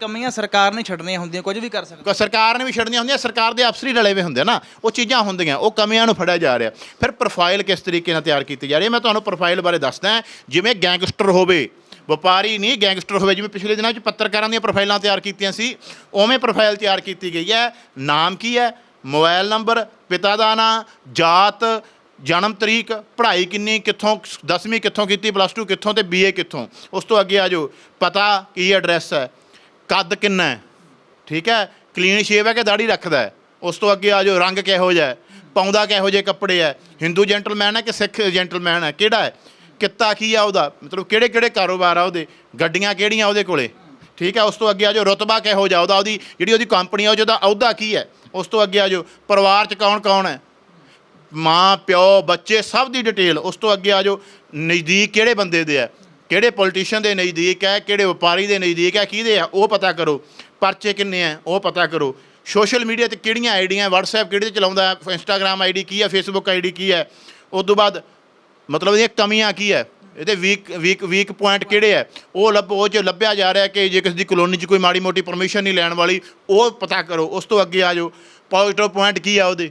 ਕਮੀਆਂ ਸਰਕਾਰ ਨੇ ਛੱਡਣੀਆਂ ਹੁੰਦੀਆਂ ਕੁਝ ਵੀ ਕਰ ਸਕਦੀ। ਸਰਕਾਰ ਨੇ ਵੀ ਛੱਡਣੀਆਂ ਹੁੰਦੀਆਂ ਸਰਕਾਰ ਦੇ ਅਫਸਰ ਹੀ ਰਲੇ ਹੋਏ ਹੁੰਦੇ ਨਾ। ਉਹ ਚੀਜ਼ਾਂ ਹੁੰਦੀਆਂ ਉਹ ਕਮੀਆਂ ਨੂੰ ਫੜਿਆ ਜਾ ਰਿਹਾ। ਫਿਰ ਪ੍ਰੋਫਾਈਲ ਕਿਸ ਤਰੀਕੇ ਨਾਲ ਤਿਆਰ ਕੀਤੀ ਜਾ ਰਹੀ ਹੈ? ਮੈਂ ਤੁਹਾਨੂੰ ਪ੍ਰੋਫਾਈਲ ਬਾਰੇ ਦੱਸਦਾ ਜਿਵੇਂ ਗੈਂਗਸਟਰ ਹੋਵੇ ਵਪਾਰੀ ਨਹੀਂ, ਗੈਂਗਸਟਰ ਹੋਵੇ, ਜਿਵੇਂ ਪਿਛਲੇ ਦਿਨਾਂ 'ਚ ਪੱਤਰਕਾਰਾਂ ਦੀਆਂ ਪ੍ਰੋਫਾਈਲਾਂ ਤਿਆਰ ਕੀਤੀਆਂ ਸੀ, ਉਵੇਂ ਪ੍ਰੋਫਾਈਲ ਤਿਆਰ ਕੀਤੀ ਗਈ ਹੈ। ਨਾਮ ਕੀ ਹੈ? ਮੋਬਾਈਲ ਨੰਬਰ, ਪਿਤਾ ਦਾ ਨਾਂ, ਜਾਤ, ਜਨਮ ਤਰੀਕ, ਪੜ੍ਹਾਈ ਕਿੰਨੀ, ਕਿੱਥੋਂ 10ਵੀਂ ਕਿੱਥੋਂ ਕੀਤੀ ਪਲੱਸ 2 ਕਿੱਥੋਂ ਤੇ ਬੀਏ ਕਿੱਥੋਂ? ਉਸ ਤੋਂ ਅੱਗੇ ਆ ਜਾਓ। ਪਤਾ ਕੀ ਐਡਰੈਸ ਹੈ? ਕੱਦ ਕਿੰਨਾ ਹੈ? ਠੀਕ ਹੈ? ਕਲੀਨ ਸ਼ੇਵ ਹੈ ਕਿ ਦਾੜੀ ਰੱਖਦਾ ਹੈ? ਉਸ ਤੋਂ ਅੱਗੇ ਆ ਜਾਓ। ਰੰਗ ਕਿਹੋ ਜਿਹਾ ਪਾਉਂਦਾ ਕਿਹੋ ਜਿਹੇ ਕੱਪੜੇ ਹੈ? ਹਿੰਦੂ ਜੈਂਟਲਮੈਨ ਹੈ ਕਿ ਸਿੱਖ ਜੈਂਟਲਮੈਨ ਹੈ? ਕਿਹੜਾ ਹੈ? ਕਿੱਤਾ ਕੀ ਆ ਉਹਦਾ? ਮਤਲਬ ਕਿਹੜੇ ਕਿਹੜੇ ਕਾਰੋਬਾਰ ਆ ਉਹਦੇ? ਗੱਡੀਆਂ ਕਿਹੜੀਆਂ ਉਹਦੇ ਕੋਲੇ? ਠੀਕ ਹੈ ਉਸ ਤੋਂ ਅੱਗੇ ਆ ਜਾਓ, ਰੁਤਬਾ ਕਿਹੋ ਜਿਹਾ? ਉਹਦਾ ਉਹਦੀ ਜਿਹੜੀ ਉਹਦੀ ਕੰਪਨੀ ਆ ਉਹਦਾ ਅਹੁਦਾ ਕੀ ਹੈ? ਉਸ ਤੋਂ ਅੱਗੇ ਆ ਜਾਓ। ਪਰਿਵਾਰ 'ਚ ਕੌਣ ਕੌਣ ਹੈ? ਮਾਂ, ਪਿਓ, ਬੱਚੇ, ਸਭ ਦੀ ਡਿਟੇਲ। ਉਸ ਤੋਂ ਅੱਗੇ ਆ ਜਾਓ, ਨਜ਼ਦੀਕ ਕਿਹੜੇ ਬੰਦੇ ਦੇ ਆ ਕਿਹੜੇ ਪੋਲੀਟੀਸ਼ੀਅਨ ਦੇ ਨਜ਼ਦੀਕ ਹੈ? ਕਿਹੜੇ ਵਪਾਰੀ ਦੇ ਨਜ਼ਦੀਕ ਹੈ? ਕਿਹਦੇ ਆ ਉਹ ਪਤਾ ਕਰੋ। ਪਰਚੇ ਕਿੰਨੇ ਆ ਉਹ ਪਤਾ ਕਰੋ। ਸੋਸ਼ਲ ਮੀਡੀਆ ਤੇ ਕਿਹੜੀਆਂ ਆਈਡੀਆਂ WhatsApp ਕਿਹੜੇ ਤੇ ਚਲਾਉਂਦਾ ਹੈ? Instagram ਆਈਡੀ ਕੀ ਹੈ? Facebook ਆਈਡੀ ਕੀ ਹੈ? ਉਸ ਤੋਂ ਬਾਅਦ ਮਤਲਬ ਇਹਦੀਆਂ ਕਮੀਆਂ ਕੀ ਹੈ? ਇਹਦੇ ਵੀਕ ਵੀਕ ਵੀਕ ਪੁਆਇੰਟ ਕਿਹੜੇ ਹੈ? ਉਹ ਲੱਭ, ਉਹ ਚ ਲੱਭਿਆ ਜਾ ਰਿਹਾ ਕਿ ਜੇ ਕਿਸੇ ਦੀ ਕਲੋਨੀ 'ਚ ਕੋਈ ਮਾੜੀ ਮੋਟੀ ਪਰਮਿਸ਼ਨ ਨਹੀਂ ਲੈਣ ਵਾਲੀ, ਉਹ ਪਤਾ ਕਰੋ, ਉਸ ਤੋਂ ਅੱਗੇ ਆ ਜਾਓ। ਪੋਜ਼ਿਟਿਵ ਪੁਆਇੰਟ ਕੀ ਆ ਉਹਦੇ?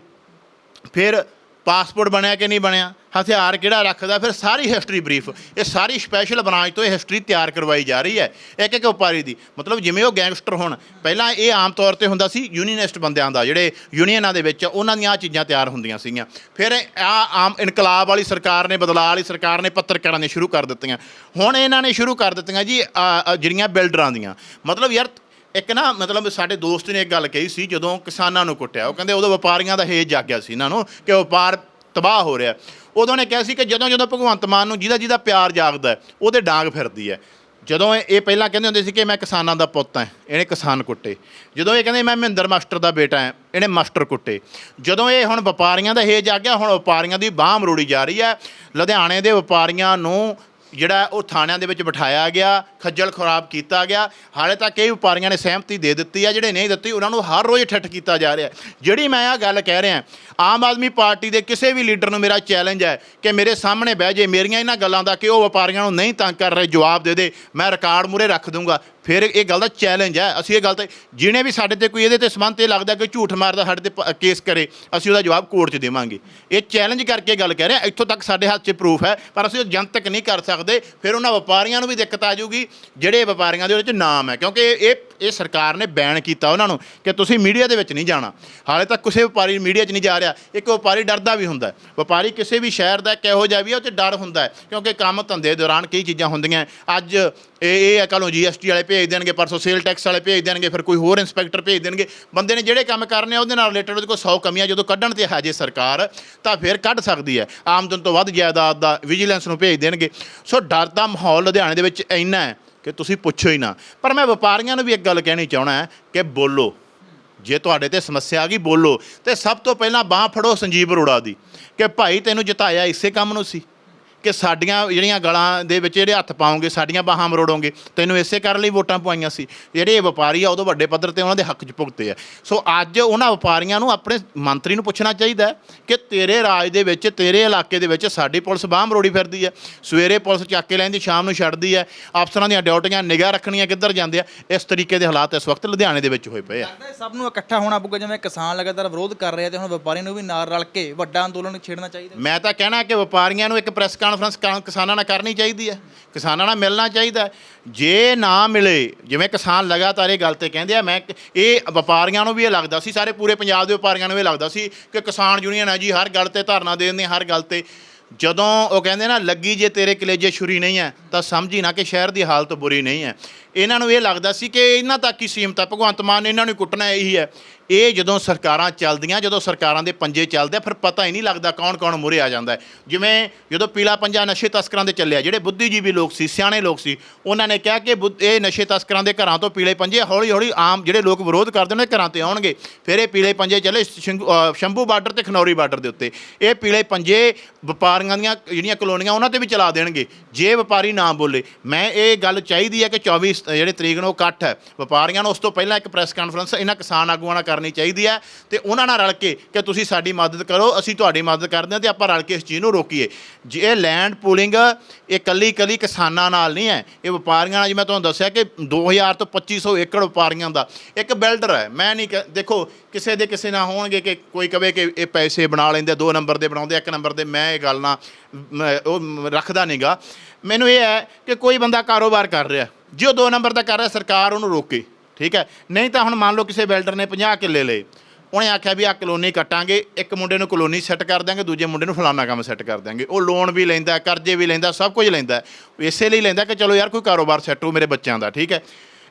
ਫਿਰ ਪਾਸਪੋਰਟ ਬਣਿਆ ਕਿ ਨਹੀਂ ਬਣਿਆ? ਹਥਿਆਰ ਕਿਹੜਾ ਰੱਖਦਾ? ਫਿਰ ਸਾਰੀ ਹਿਸਟਰੀ ਬਰੀਫ ਇਹ ਸਾਰੀ ਸਪੈਸ਼ਲ ਬ੍ਰਾਂਚ ਤੋਂ ਇਹ ਹਿਸਟਰੀ ਤਿਆਰ ਕਰਵਾਈ ਜਾ ਰਹੀ ਹੈ। ਇੱਕ ਇੱਕ ਵਪਾਰੀ ਦੀ। ਮਤਲਬ ਜਿਵੇਂ ਉਹ ਗੈਂਗਸਟਰ ਹੋਣ, ਪਹਿਲਾਂ ਇਹ ਆਮ ਤੌਰ ਤੇ ਹੁੰਦਾ ਸੀ ਯੂਨੀਅਨਿਸਟ ਬੰਦਿਆਂ ਦਾ, ਜਿਹੜੇ ਯੂਨੀਅਨਾਂ ਦੇ ਵਿੱਚ ਉਹਨਾਂ ਦੀਆਂ ਆਹ ਚੀਜ਼ਾਂ ਤਿਆਰ ਹੁੰਦੀਆਂ ਸੀਗੀਆਂ। ਫਿਰ ਆ ਆਮ ਇਨਕਲਾਬ ਵਾਲੀ ਸਰਕਾਰ ਨੇ, ਬਦਲਾਅ ਵਾਲੀ ਸਰਕਾਰ ਨੇ ਪੱਤਰਕਾਰਾਂ ਨੇ ਸ਼ੁਰੂ ਕਰ ਦਿੱਤੀਆਂ। ਹੁਣ ਇਹਨਾਂ ਨੇ ਸ਼ੁਰੂ ਕਰ ਦਿੱਤੀਆਂ ਜੀ ਜਿਹੜੀਆਂ ਬਿਲਡਰਾਂ ਦੀਆਂ। ਮਤਲਬ ਯਾਰ, ਇੱਕ ਨਾ ਮਤਲਬ ਸਾਡੇ ਦੋਸਤ ਨੇ ਇੱਕ ਗੱਲ ਕਹੀ ਸੀ, ਜਦੋਂ ਕਿਸਾਨਾਂ ਨੂੰ ਕੁੱਟਿਆ, ਉਹ ਕਹਿੰਦੇ ਉਦੋਂ ਵਪਾਰੀਆਂ ਦਾ ਹੇਜ ਜਾਗਿਆ ਸੀ ਇਹਨਾਂ ਨੂੰ ਕਿ ਵਪਾਰ ਤਬਾਹ ਹੋ ਰਿਹਾ ਉਦੋਂ ਨੇ ਕਿਹਾ ਸੀ ਕਿ ਜਦੋਂ ਜਦੋਂ ਭਗਵੰਤ ਮਾਨ ਨੂੰ ਜਿਹਦਾ ਜਿਹਦਾ ਪਿਆਰ ਜਾਗਦਾ ਉਹਦੇ ਡਾਂਗ ਫਿਰਦੀ ਹੈ। ਜਦੋਂ ਇਹ ਇਹ ਪਹਿਲਾਂ ਕਹਿੰਦੇ ਹੁੰਦੇ ਸੀ ਕਿ ਮੈਂ ਕਿਸਾਨਾਂ ਦਾ ਪੁੱਤ ਹਾਂ, ਇਹਨੇ ਕਿਸਾਨ ਕੁੱਟੇ। ਜਦੋਂ ਇਹ ਕਹਿੰਦੇ, ਮੈਂ ਮਹਿੰਦਰ ਮਾਸਟਰ ਦਾ ਬੇਟਾ ਹਾਂ ਇਹਨੇ ਮਾਸਟਰ ਕੁੱਟੇ। ਜਦੋਂ ਇਹ ਹੁਣ ਵਪਾਰੀਆਂ ਦਾ ਹੇਜ ਆ ਗਿਆ, ਹੁਣ ਵਪਾਰੀਆਂ ਦੀ ਬਾਹ ਮਰੋੜੀ ਜਾ ਰਹੀ ਹੈ। ਲੁਧਿਆਣੇ ਦੇ ਵਪਾਰੀਆਂ ਨੂੰ ਜਿਹੜਾ ਉਹ ਥਾਣਿਆਂ ਦੇ ਵਿੱਚ ਬਿਠਾਇਆ ਗਿਆ, ਖੱਜਲ ਖਰਾਬ ਕੀਤਾ ਗਿਆ। ਹਾਲੇ ਤੱਕ ਇਹ ਵਪਾਰੀਆਂ ਨੇ ਸਹਿਮਤੀ ਦੇ ਦਿੱਤੀ ਹੈ ਜਿਹੜੇ ਨਹੀਂ ਦਿੱਤੀ, ਉਹਨਾਂ ਨੂੰ ਹਰ ਰੋਜ਼ ਠੱਠ ਕੀਤਾ ਜਾ ਰਿਹਾ ਜਿਹੜੀ ਮੈਂ ਆ ਗੱਲ ਕਹਿ ਰਿਹਾ ਆਮ ਆਦਮੀ ਪਾਰਟੀ ਦੇ ਕਿਸੇ ਵੀ ਲੀਡਰ ਨੂੰ ਮੇਰਾ ਚੈਲੰਜ ਹੈ ਕਿ ਮੇਰੇ ਸਾਹਮਣੇ ਬਹਿ ਜੇ, ਮੇਰੀਆਂ ਇਹਨਾਂ ਗੱਲਾਂ ਦਾ ਕਿ ਉਹ ਵਪਾਰੀਆਂ ਨੂੰ ਨਹੀਂ ਤੰਗ ਕਰ ਰਹੇ, ਜਵਾਬ ਦੇ ਦੇ, ਮੈਂ ਰਿਕਾਰਡ ਮੂਰੇ ਰੱਖ ਦੂੰਗਾ। ਫਿਰ ਇਹ ਗੱਲ ਦਾ ਚੈਲੰਜ ਹੈ। ਅਸੀਂ ਇਹ ਗੱਲ ਤੇ ਜਿਹਨੇ ਵੀ ਸਾਡੇ ਤੇ ਕੋਈ ਇਹਦੇ ਤੇ ਸਬੰਧ ਤੇ ਲੱਗਦਾ ਕਿ ਝੂਠ ਮਾਰਦਾ ਸਾਡੇ ਤੇ ਪ- ਕੇਸ ਕਰੇ ਅਸੀਂ ਉਹਦਾ ਜਵਾਬ ਕੋਰਟ 'ਚ ਦੇਵਾਂਗੇ। ਇਹ ਚੈਲੰਜ ਕਰਕੇ ਗੱਲ ਕਹਿ ਰਹੇ ਹਾਂ ਇੱਥੋਂ ਤੱਕ ਸਾਡੇ ਹੱਥ 'ਚ ਪ੍ਰੂਫ ਹੈ ਪਰ ਅਸੀਂ ਉਹ ਜਨਤਕ ਨਹੀਂ ਕਰ ਸਕਦੇ। ਫਿਰ ਉਹਨਾਂ ਵਪਾਰੀਆਂ ਨੂੰ ਵੀ ਦਿੱਕਤ ਆ ਜਾਊਗੀ ਜਿਹੜੇ ਵਪਾਰੀਆਂ ਦੇ ਉਹਦੇ 'ਚ ਨਾਮ ਹੈ। ਕਿਉਂਕਿ ਇਹ ਇਹ ਸਰਕਾਰ ਨੇ ਬੈਨ ਕੀਤਾ ਉਹਨਾਂ ਨੂੰ ਕਿ ਤੁਸੀਂ ਮੀਡੀਆ ਦੇ ਵਿੱਚ ਨਹੀਂ ਜਾਣਾ। ਹਾਲੇ ਤੱਕ ਕਿਸੇ ਵਪਾਰੀ ਮੀਡੀਆ 'ਚ ਨਹੀਂ ਜਾ ਰਿਹਾ। ਇੱਕ ਵਪਾਰੀ ਡਰਦਾ ਵੀ ਹੁੰਦਾ ਹੈ। ਵਪਾਰੀ ਕਿਸੇ ਵੀ ਸ਼ਹਿਰ ਦਾ ਕਿਹੋ ਜਿਹਾ ਵੀ ਹੈ, ਉਹ 'ਚ ਡਰ ਹੁੰਦਾ ਹੈ। ਕਿਉਂਕਿ ਕੰਮ ਧੰਦੇ ਦੌਰਾਨ ਕਈ ਚੀਜ਼ਾਂ ਹੁੰਦੀਆਂ ਅੱਜ ਇਹ ਇਹ ਹੈ ਕੱਲ੍ਹ ਨੂੰ ਜੀਐਸਟੀ ਵਾਲੇ ਭੇਜ ਦੇਣਗੇ, ਪਰਸੋਂ ਸੇਲ ਟੈਕਸ ਵਾਲੇ ਭੇਜ ਦੇਣਗੇ, ਫਿਰ ਕੋਈ ਹੋਰ ਇੰਸਪੈਕਟਰ ਭੇਜ ਦੇਣਗੇ। ਬੰਦੇ ਨੇ ਜਿਹੜੇ ਕੰਮ ਕਰਨੇ ਆ, ਉਹਦੇ ਨਾਲ ਰਿਲੇਟਡ ਉਹਦੇ ਕੋਲ 100 ਕਮੀਆਂ ਜਦੋਂ ਕੱਢਣ ਤੇ ਹੈ ਸਰਕਾਰ, ਤਾਂ ਫਿਰ ਕੱਢ ਸਕਦੀ ਹੈ। ਆਮਦਨ ਤੋਂ ਵੱਧ ਜਾਇਦਾਦ ਦਾ ਵਿਜੀਲੈਂਸ ਨੂੰ ਭੇਜ ਦੇਣਗੇ। ਸੋ ਡਰ ਦਾ ਮਾਹੌਲ ਲੁਧਿਆਣੇ ਦੇ ਵਿੱਚ ਇੰਨਾ ਹੈ ਕਿ ਤੁਸੀਂ ਪੁੱਛੋ ਹੀ ਨਾ। ਪਰ ਮੈਂ ਵਪਾਰੀਆਂ ਨੂੰ ਵੀ ਇੱਕ ਗੱਲ ਕਹਿਣੀ ਚਾਹਣਾ ਕਿ ਬੋਲੋ। ਜੇ ਤੁਹਾਡੇ ਤੇ ਸਮੱਸਿਆ ਆ ਗਈ, ਬੋਲੋ। ਤੇ ਸਭ ਤੋਂ ਪਹਿਲਾਂ ਬਾਹ ਫੜੋ ਸੰਜੀਵ ਅਰੋੜਾ ਦੀ ਕਿ ਭਾਈ ਤੈਨੂੰ ਜਿਤਾਇਆ ਇਸੇ ਕੰਮ ਨੂੰ ਸੀ। ਕਿ ਸਾਡੀਆਂ ਜਿਹੜੀਆਂ ਗਲਾਂ ਦੇ ਵਿੱਚ ਜਿਹੜੇ ਹੱਥ ਪਾਓਗੇ ਸਾਡੀਆਂ ਬਾਹਾਂ ਮਰੋੜੋਗੇ ਤੈਨੂੰ ਇਸੇ ਕਰਨ ਲਈ ਵੋਟਾਂ ਪਵਾਈਆਂ ਸੀ। ਜਿਹੜੇ ਇਹ ਵਪਾਰੀ ਆ ਉਦੋਂ ਵੱਡੇ ਪੱਧਰ ਤੇ ਉਹਨਾਂ ਦੇ ਹੱਕ 'ਚ ਭੁਗਤੇ ਆ। ਸੋ ਅੱਜ ਉਹਨਾਂ ਵਪਾਰੀਆਂ ਨੂੰ ਆਪਣੇ ਮੰਤਰੀ ਨੂੰ ਪੁੱਛਣਾ ਚਾਹੀਦਾ ਕਿ ਤੇਰੇ ਰਾਜ ਦੇ ਵਿੱਚ ਤੇਰੇ ਇਲਾਕੇ ਦੇ ਵਿੱਚ ਸਾਡੀ ਪੁਲਿਸ ਬਾਹ ਮਰੋੜੀ ਫਿਰਦੀ ਹੈ। ਸਵੇਰੇ ਪੁਲਿਸ ਚੱਕ ਕੇ ਲੈਂਦੀ ਸ਼ਾਮ ਨੂੰ ਛੱਡਦੀ ਹੈ। ਅਫਸਰਾਂ ਦੀਆਂ ਡਿਊਟੀਆਂ ਨਿਗਾਹ ਰੱਖਣੀਆਂ ਕਿੱਧਰ ਜਾਂਦੇ ਆ ਇਸ ਤਰੀਕੇ ਦੇ ਹਾਲਾਤ ਇਸ ਵਕਤ ਲੁਧਿਆਣੇ ਦੇ ਵਿੱਚ ਹੋਏ ਪਏ ਆ। ਲੱਗਦਾ ਸਭ ਨੂੰ ਇਕੱਠਾ ਹੋਣਾ ਪਊਗਾ ਜਿਵੇਂ ਕਿਸਾਨ ਲਗਾਤਾਰ ਵਿਰੋਧ ਕਰ ਰਹੇ ਆ ਤੇ ਹੁਣ ਵਪਾਰੀਆਂ ਨੂੰ ਵੀ ਨਾਲ ਰਲ ਕੇ ਵੱਡਾ ਅੰਦੋਲਨ ਛੇੜਨਾ ਚਾਹੀਦਾ ਮੈਂ ਤਾਂ ਕਹਿਣਾ ਕਿ ਵਪਾਰੀਆਂ ਨੂੰ ਇੱਕ ਪ੍ਰੈਸ ਕਾਨਫਰੰਸ ਕਿਸਾਨਾਂ ਨਾਲ ਕਰਨੀ ਚਾਹੀਦੀ ਹੈ, ਕਿਸਾਨਾਂ ਨਾਲ ਮਿਲਣਾ ਚਾਹੀਦਾ ਜੇ ਨਾ ਮਿਲੇ, ਜਿਵੇਂ ਕਿਸਾਨ ਲਗਾਤਾਰ ਇਹ ਗੱਲ ਤੇ ਕਹਿੰਦੇ ਆ, ਮੈਂ ਇਹ ਵਪਾਰੀਆਂ ਨੂੰ ਵੀ ਇਹ ਲੱਗਦਾ ਸੀ, ਸਾਰੇ ਪੂਰੇ ਪੰਜਾਬ ਦੇ ਵਪਾਰੀਆਂ ਨੂੰ ਇਹ ਲੱਗਦਾ ਸੀ ਕਿ ਕਿਸਾਨ ਯੂਨੀਅਨ ਹੈ ਜੀ, ਹਰ ਗੱਲ ਤੇ ਧਰਨਾ ਦੇ ਦਿੰਦੇ ਹਰ ਗੱਲ ਤੇ। ਜਦੋਂ ਉਹ ਕਹਿੰਦੇ ਨਾ, ਲੱਗੀ ਜੇ ਤੇਰੇ ਕਲੇਜੇ ਛੁਰੀ ਨਹੀਂ ਹੈ, ਤਾਂ ਸਮਝੀ ਨਾ ਕਿ ਸ਼ਹਿਰ ਦੀ ਹਾਲਤ ਬੁਰੀ ਨਹੀਂ ਹੈ। ਇਹਨਾਂ ਨੂੰ ਇਹ ਲੱਗਦਾ ਸੀ ਕਿ ਇਹਨਾਂ ਤੱਕ ਹੀ ਸੀਮਤ ਹੈ, ਭਗਵੰਤ ਮਾਨ ਨੇ ਇਹਨਾਂ ਨੂੰ ਕੁੱਟਣਾ ਇਹੀ ਹੈ। ਇਹ ਜਦੋਂ ਸਰਕਾਰਾਂ ਚੱਲਦੀਆਂ ਜਦੋਂ ਸਰਕਾਰਾਂ ਦੇ ਪੰਜੇ ਚੱਲਦੇ ਆ, ਫਿਰ ਪਤਾ ਹੀ ਨਹੀਂ ਲੱਗਦਾ ਕੌਣ ਕੌਣ ਮੁਰੇ ਆ ਜਾਂਦਾ ਜਿਵੇਂ ਜਦੋਂ ਪੀਲਾ ਪੰਜਾ ਨਸ਼ੇ ਤਸਕਰਾਂ ਦੇ ਚੱਲਿਆ ਜਿਹੜੇ ਬੁੱਧੀਜੀਵੀ ਲੋਕ ਸੀ ਸਿਆਣੇ ਲੋਕ ਸੀ ਉਹਨਾਂ ਨੇ ਕਿਹਾ ਕਿ ਬੁੱਧ- ਇਹ ਨਸ਼ੇ ਤਸਕਰਾਂ ਦੇ ਘਰਾਂ ਤੋਂ ਪੀਲੇ ਪੰਜੇ ਹੌਲੀ ਹੌਲੀ ਆਮ ਜਿਹੜੇ ਲੋਕ ਵਿਰੋਧ ਕਰਦੇ ਨੇ ਘਰਾਂ ਤੇ ਆਉਣਗੇ। ਫਿਰ ਇਹ ਪੀਲੇ ਪੰਜੇ ਚੱਲੇ ਸ਼ੰਗੂ- ਸ਼ੰਭੂ ਬਾਰਡਰ ਤੇ ਖਨੌਰੀ ਬਾਰਡਰ ਦੇ ਉੱਤੇ। ਇਹ ਪੀਲੇ ਪੰਜੇ ਵਪਾਰੀਆਂ ਦੀਆਂ ਜਿਹੜੀਆਂ ਕਲੋਨੀਆਂ ਉਹਨਾਂ ਤੇ ਵੀ ਚਲਾ ਦੇਣਗੇ। ਜੇ ਵਪਾਰੀ ਨਾ ਬੋਲੇ ਮੈਂ ਇਹ ਗੱਲ ਚਾਹੀਦੀ ਹੈ ਕਿ 24 ਜਿਹੜੇ ਤਰੀਕ ਨੂੰ ਇਕੱਠ ਹੈ। ਵਪਾਰੀਆਂ ਨੂੰ ਉਸ ਤੋਂ ਪਹਿਲਾਂ ਇੱਕ ਪ੍ਰੈਸ ਕਾਨਫਰੰਸ ਇਹਨਾਂ ਕਿਸਾਨ ਆਗੂਆਂ ਨਾਲ ਕਰਨੀ ਚਾਹੀਦੀ ਹੈ ਤੇ ਉਹਨਾਂ ਨਾਲ ਰਲ ਕੇ ਕਿ ਤੁਸੀਂ ਸਾਡੀ ਮਦਦ ਕਰੋ, ਅਸੀਂ ਤੁਹਾਡੀ ਮਦਦ ਕਰਦੇ ਹਾਂ ਤੇ ਆਪਾਂ ਰਲ ਕੇ ਇਸ ਚੀਜ਼ ਨੂੰ ਰੋਕੀਏ। ਜੇ ਇਹ ਲੈਂਡ ਪੂਲਿੰਗ ਇਹ ਕੱਲੀ ਕੱਲੀ ਕਿਸਾਨਾਂ ਨਾਲ ਨਹੀਂ ਹੈ, ਇਹ ਵਪਾਰੀਆਂ ਨਾਲ, ਜਿਵੇਂ ਤੁਹਾਨੂੰ ਦੱਸਿਆ ਕਿ 2000 ਤੋਂ 2500 ਏਕੜ ਵਪਾਰੀਆਂ ਦਾ, ਇੱਕ ਬਿਲਡਰ ਹੈ। ਮੈਂ ਨਹੀਂ ਕਹਿ- ਦੇਖੋ, ਕਿਸੇ ਦੇ ਕਿਸੇ ਨਾ ਹੋਣਗੇ ਕਿ ਕੋਈ ਕਵੇ ਕਿ ਇਹ ਪੈਸੇ ਬਣਾ ਲੈਂਦੇ, ਦੋ ਨੰਬਰ ਦੇ ਬਣਾਉਂਦੇ, ਇੱਕ ਨੰਬਰ ਦੇ, ਮੈਂ ਇਹ ਗੱਲ ਨਾ ਉਹ ਮ- ਰੱਖਦਾ ਨਹੀਂਗਾ ਮੈਨੂੰ ਇਹ ਹੈ ਕਿ ਕੋਈ ਬੰਦਾ ਕਾਰੋਬਾਰ ਕਰ ਰਿਹਾ, ਜੇ ਉਹ ਦੋ ਨੰਬਰ ਦਾ ਕਰ ਰਿਹਾ, ਸਰਕਾਰ ਉਹਨੂੰ ਰੋਕੇ। ਠੀਕ ਹੈ? ਨਹੀਂ ਤਾਂ ਹੁਣ ਮੰਨ ਲਓ ਕਿਸੇ ਬਿਲਡਰ ਨੇ 50 ਕਿੱਲੇ ਲਏ। ਉਹਨੇ ਆਖਿਆ ਵੀ ਆ ਕਲੋਨੀ ਕੱਟਾਂਗੇ, ਇੱਕ ਮੁੰਡੇ ਨੂੰ ਕਲੋਨੀ ਸੈੱਟ ਕਰ ਦਾਂਗੇ ਦੂਜੇ ਮੁੰਡੇ ਨੂੰ ਫਲਾਨਾ ਕੰਮ ਸੈੱਟ ਕਰ ਦਾਂਗੇ ਉਹ ਲੋਨ ਵੀ ਲੈਂਦਾ, ਕਰਜ਼ੇ ਵੀ ਲੈਂਦਾ, ਸਭ ਕੁਝ ਲੈਂਦਾ। ਇਸੇ ਲਈ ਲੈਂਦਾ ਕਿ ਚਲੋ ਯਾਰ ਕੋਈ ਕਾਰੋਬਾਰ ਸੈੱਟ ਹੋ ਮੇਰੇ ਬੱਚਿਆਂ ਦਾ, ਠੀਕ ਹੈ?